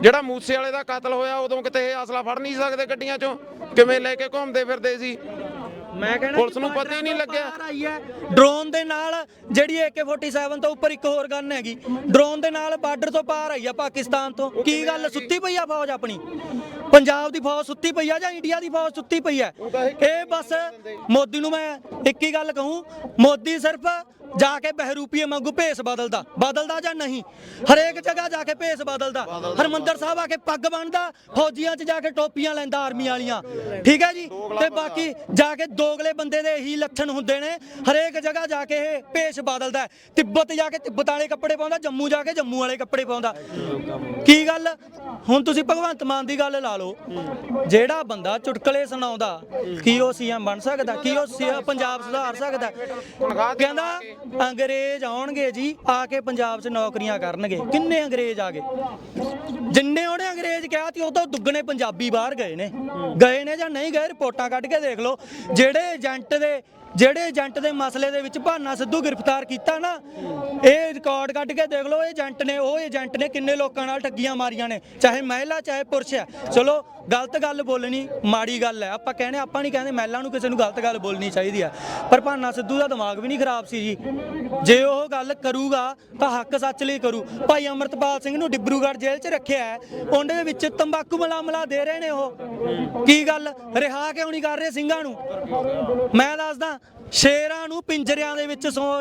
ਜਿਹੜਾ ਮੂਸੇ ਵਾਲੇ ਦਾ ਕਤਲ ਹੋਇਆ ਉਦੋਂ ਕਿਤੇ ਇਹ ਅਸਲਾ ਫੜ ਨਹੀਂ ਸਕਦੇ ਗੱਡੀਆਂ ਚੋਂ? ਕਿਵੇਂ ਲੈ ਕੇ ਘੁੰਮਦੇ ਫਿਰਦੇ ਸੀ? ਮੈਂ ਕਹਿੰਦਾ ਪੁਲਿਸ ਨੂੰ ਪਤਾ ਹੀ ਨਹੀਂ ਲੱਗਿਆ। ਡਰੋਨ ਦੇ ਨਾਲ ਜਿਹੜੀ AK47 ਤੋਂ ਉੱਪਰ ਇੱਕ ਹੋਰ ਗਨ ਹੈਗੀ। ਡਰੋਨ ਦੇ ਨਾਲ ਬਾਰਡਰ ਤੋਂ ਪਾਰ ਆਈ ਆ ਪਾਕਿਸਤਾਨ ਤੋਂ। ਕੀ ਗੱਲ? ਸੁੱਤੀ ਪਈ ਆ ਫੌਜ ਆਪਣੀ? ਪੰਜਾਬ ਦੀ ਫੌਜ ਸੁੱਤੀ ਪਈ ਆ ਜਾਂ ਇੰਡੀਆ ਦੀ ਫੌਜ ਸੁੱਤੀ ਪਈ ਹੈ ਇਹ ਬਸ ਮੋਦੀ ਨੂੰ ਮੈਂ ਇੱਕ ਹੀ ਗੱਲ ਕਹੂੰ ਮੋਦੀ ਸਿਰਫ ਜਾ ਕੇ ਬਹਿਰੂਪੀਏ ਵਾਂਗੂ ਭੇਸ ਬਦਲਦਾ। ਬਦਲਦਾ ਜਾਂ ਨਹੀਂ? ਹਰੇਕ ਜਗ੍ਹਾ ਜਾ ਕੇ ਭੇਸ ਬਦਲਦਾ। ਹਰਮੰਦਰ ਸਾਹਿਬ ਆ ਕੇ ਪੱਗ ਬੰਨਦਾ ਫੌਜੀਆਂ 'ਚ ਜਾ ਕੇ ਟੋਪੀਆਂ ਲੈਂਦਾ ਆਰਮੀ ਵਾਲੀਆਂ। ਠੀਕ ਹੈ ਜੀ? ਤੇ ਬਾਕੀ ਜਾ ਕੇ ਦੋਗਲੇ ਬੰਦੇ ਦੇ ਇਹੀ ਲੱਛਣ ਹੁੰਦੇ ਨੇ। ਹਰੇਕ ਜਗ੍ਹਾ ਜਾ ਕੇ ਇਹ ਭੇਸ ਬਦਲਦਾ। ਤਿੱਬਤ ਜਾ ਕੇ ਤਿੱਬਤ ਵਾਲੇ ਕੱਪੜੇ ਪਾਉਂਦਾ ਜੰਮੂ ਜਾ ਕੇ ਜੰਮੂ ਵਾਲੇ ਕੱਪੜੇ ਪਾਉਂਦਾ। ਕੀ ਗੱਲ? ਹੁਣ ਤੁਸੀਂ ਭਗਵੰਤ ਮਾਨ ਦੀ ਗੱਲ ਲਾ ਲਓ ਜਿਹੜਾ ਬੰਦਾ ਚੁਟਕਲੇ ਸੁਣਾਉਂਦਾ, ਕੀ ਉਹ ਸੀਐਮ ਬਣ ਸਕਦਾ, ਕੀ ਉਹ ਸੀ- ਪੰਜਾਬ ਸੁਧਾਰ ਸਕਦਾ? ਕਹਿੰਦਾ ਅੰਗਰੇਜ਼ ਆਉਣਗੇ ਜੀ, ਆ ਕੇ ਪੰਜਾਬ 'ਚ ਨੌਕਰੀਆਂ ਕਰਨਗੇ। ਕਿੰਨੇ ਅੰਗਰੇਜ਼ ਆ ਗਏ? ਜਿੰਨੇ ਉਹਨੇ ਅੰਗਰੇਜ਼ ਕਿਹਾ ਤੀ ਉਹ ਤੋਂ ਦੁੱਗਣੇ ਪੰਜਾਬੀ ਬਾਹਰ ਗਏ ਨੇ। ਗਏ ਨੇ ਜਾਂ ਨਹੀਂ ਗਏ, ਰਿਪੋਰਟਾਂ ਕੱਢ ਕੇ ਦੇਖ ਲਓ। ਜਿਹੜੇ ਏਜੰਟ ਦੇ ਜਿਹੜੇ ਏਜੰਟ ਦੇ ਮਸਲੇ ਦੇ ਵਿੱਚ ਭਾਨਾ ਸਿੱਧੂ ਗ੍ਰਿਫਤਾਰ ਕੀਤਾ ਨਾ, ਇਹ ਰਿਕਾਰਡ ਕੱਢ ਕੇ ਦੇਖ ਲਓ ਇਹ ਏਜੰਟ ਨੇ, ਉਹ ਏਜੰਟ ਨੇ ਕਿੰਨੇ ਲੋਕਾਂ ਨਾਲ ਠੱਗੀਆਂ ਮਾਰੀਆਂ ਨੇ, ਚਾਹੇ ਮਹਿਲਾ, ਚਾਹੇ ਪੁਰਸ਼ ਹੈ। ਚਲੋ, ਗਲਤ ਗੱਲ ਬੋਲਣੀ ਮਾੜੀ ਗੱਲ ਹੈ। ਆਪਾਂ ਕਹਿੰਦੇ, ਆਪਾਂ ਨਹੀਂ ਕਹਿੰਦੇ ਮਹਿਲਾ ਨੂੰ ਕਿਸੇ ਨੂੰ ਗਲਤ ਗੱਲ ਬੋਲਣੀ ਚਾਹੀਦੀ ਹੈ। ਪਰ ਭਾਨਾ ਸਿੱਧੂ ਦਾ ਦਿਮਾਗ ਵੀ ਨਹੀਂ ਖਰਾਬ ਸੀ ਜੀ। ਜੇ ਉਹ ਗੱਲ ਕਰੂਗਾ, ਤਾਂ ਹੱਕ ਸੱਚ ਲਈ ਕਰੂ। ਭਾਈ ਅਮਰਤਪਾਲ ਸਿੰਘ ਨੂੰ ਡਿਬਰੂਗੜ੍ਹ ਜੇਲ੍ਹ 'ਚ ਰੱਖਿਆ ਹੈ। ਉਹਦੇ ਵਿੱਚ ਤੰਬਾਕੂ ਮਲਾਮਲਾ ਦੇ ਰਹੇ ਨੇ ਉਹ। ਕੀ ਗੱਲ? ਰਿਹਾ ਕਿਉਂ ਨਹੀਂ ਕਰ ਰਹੇ ਸਿੰਘਾਂ ਨੂੰ? ਮੈਂ ਦੱਸਦਾ ਸ਼ੇਰਾਂ ਨੂੰ ਪਿੰਜਰਿਆਂ ਦੇ ਵਿੱਚ ਸੌ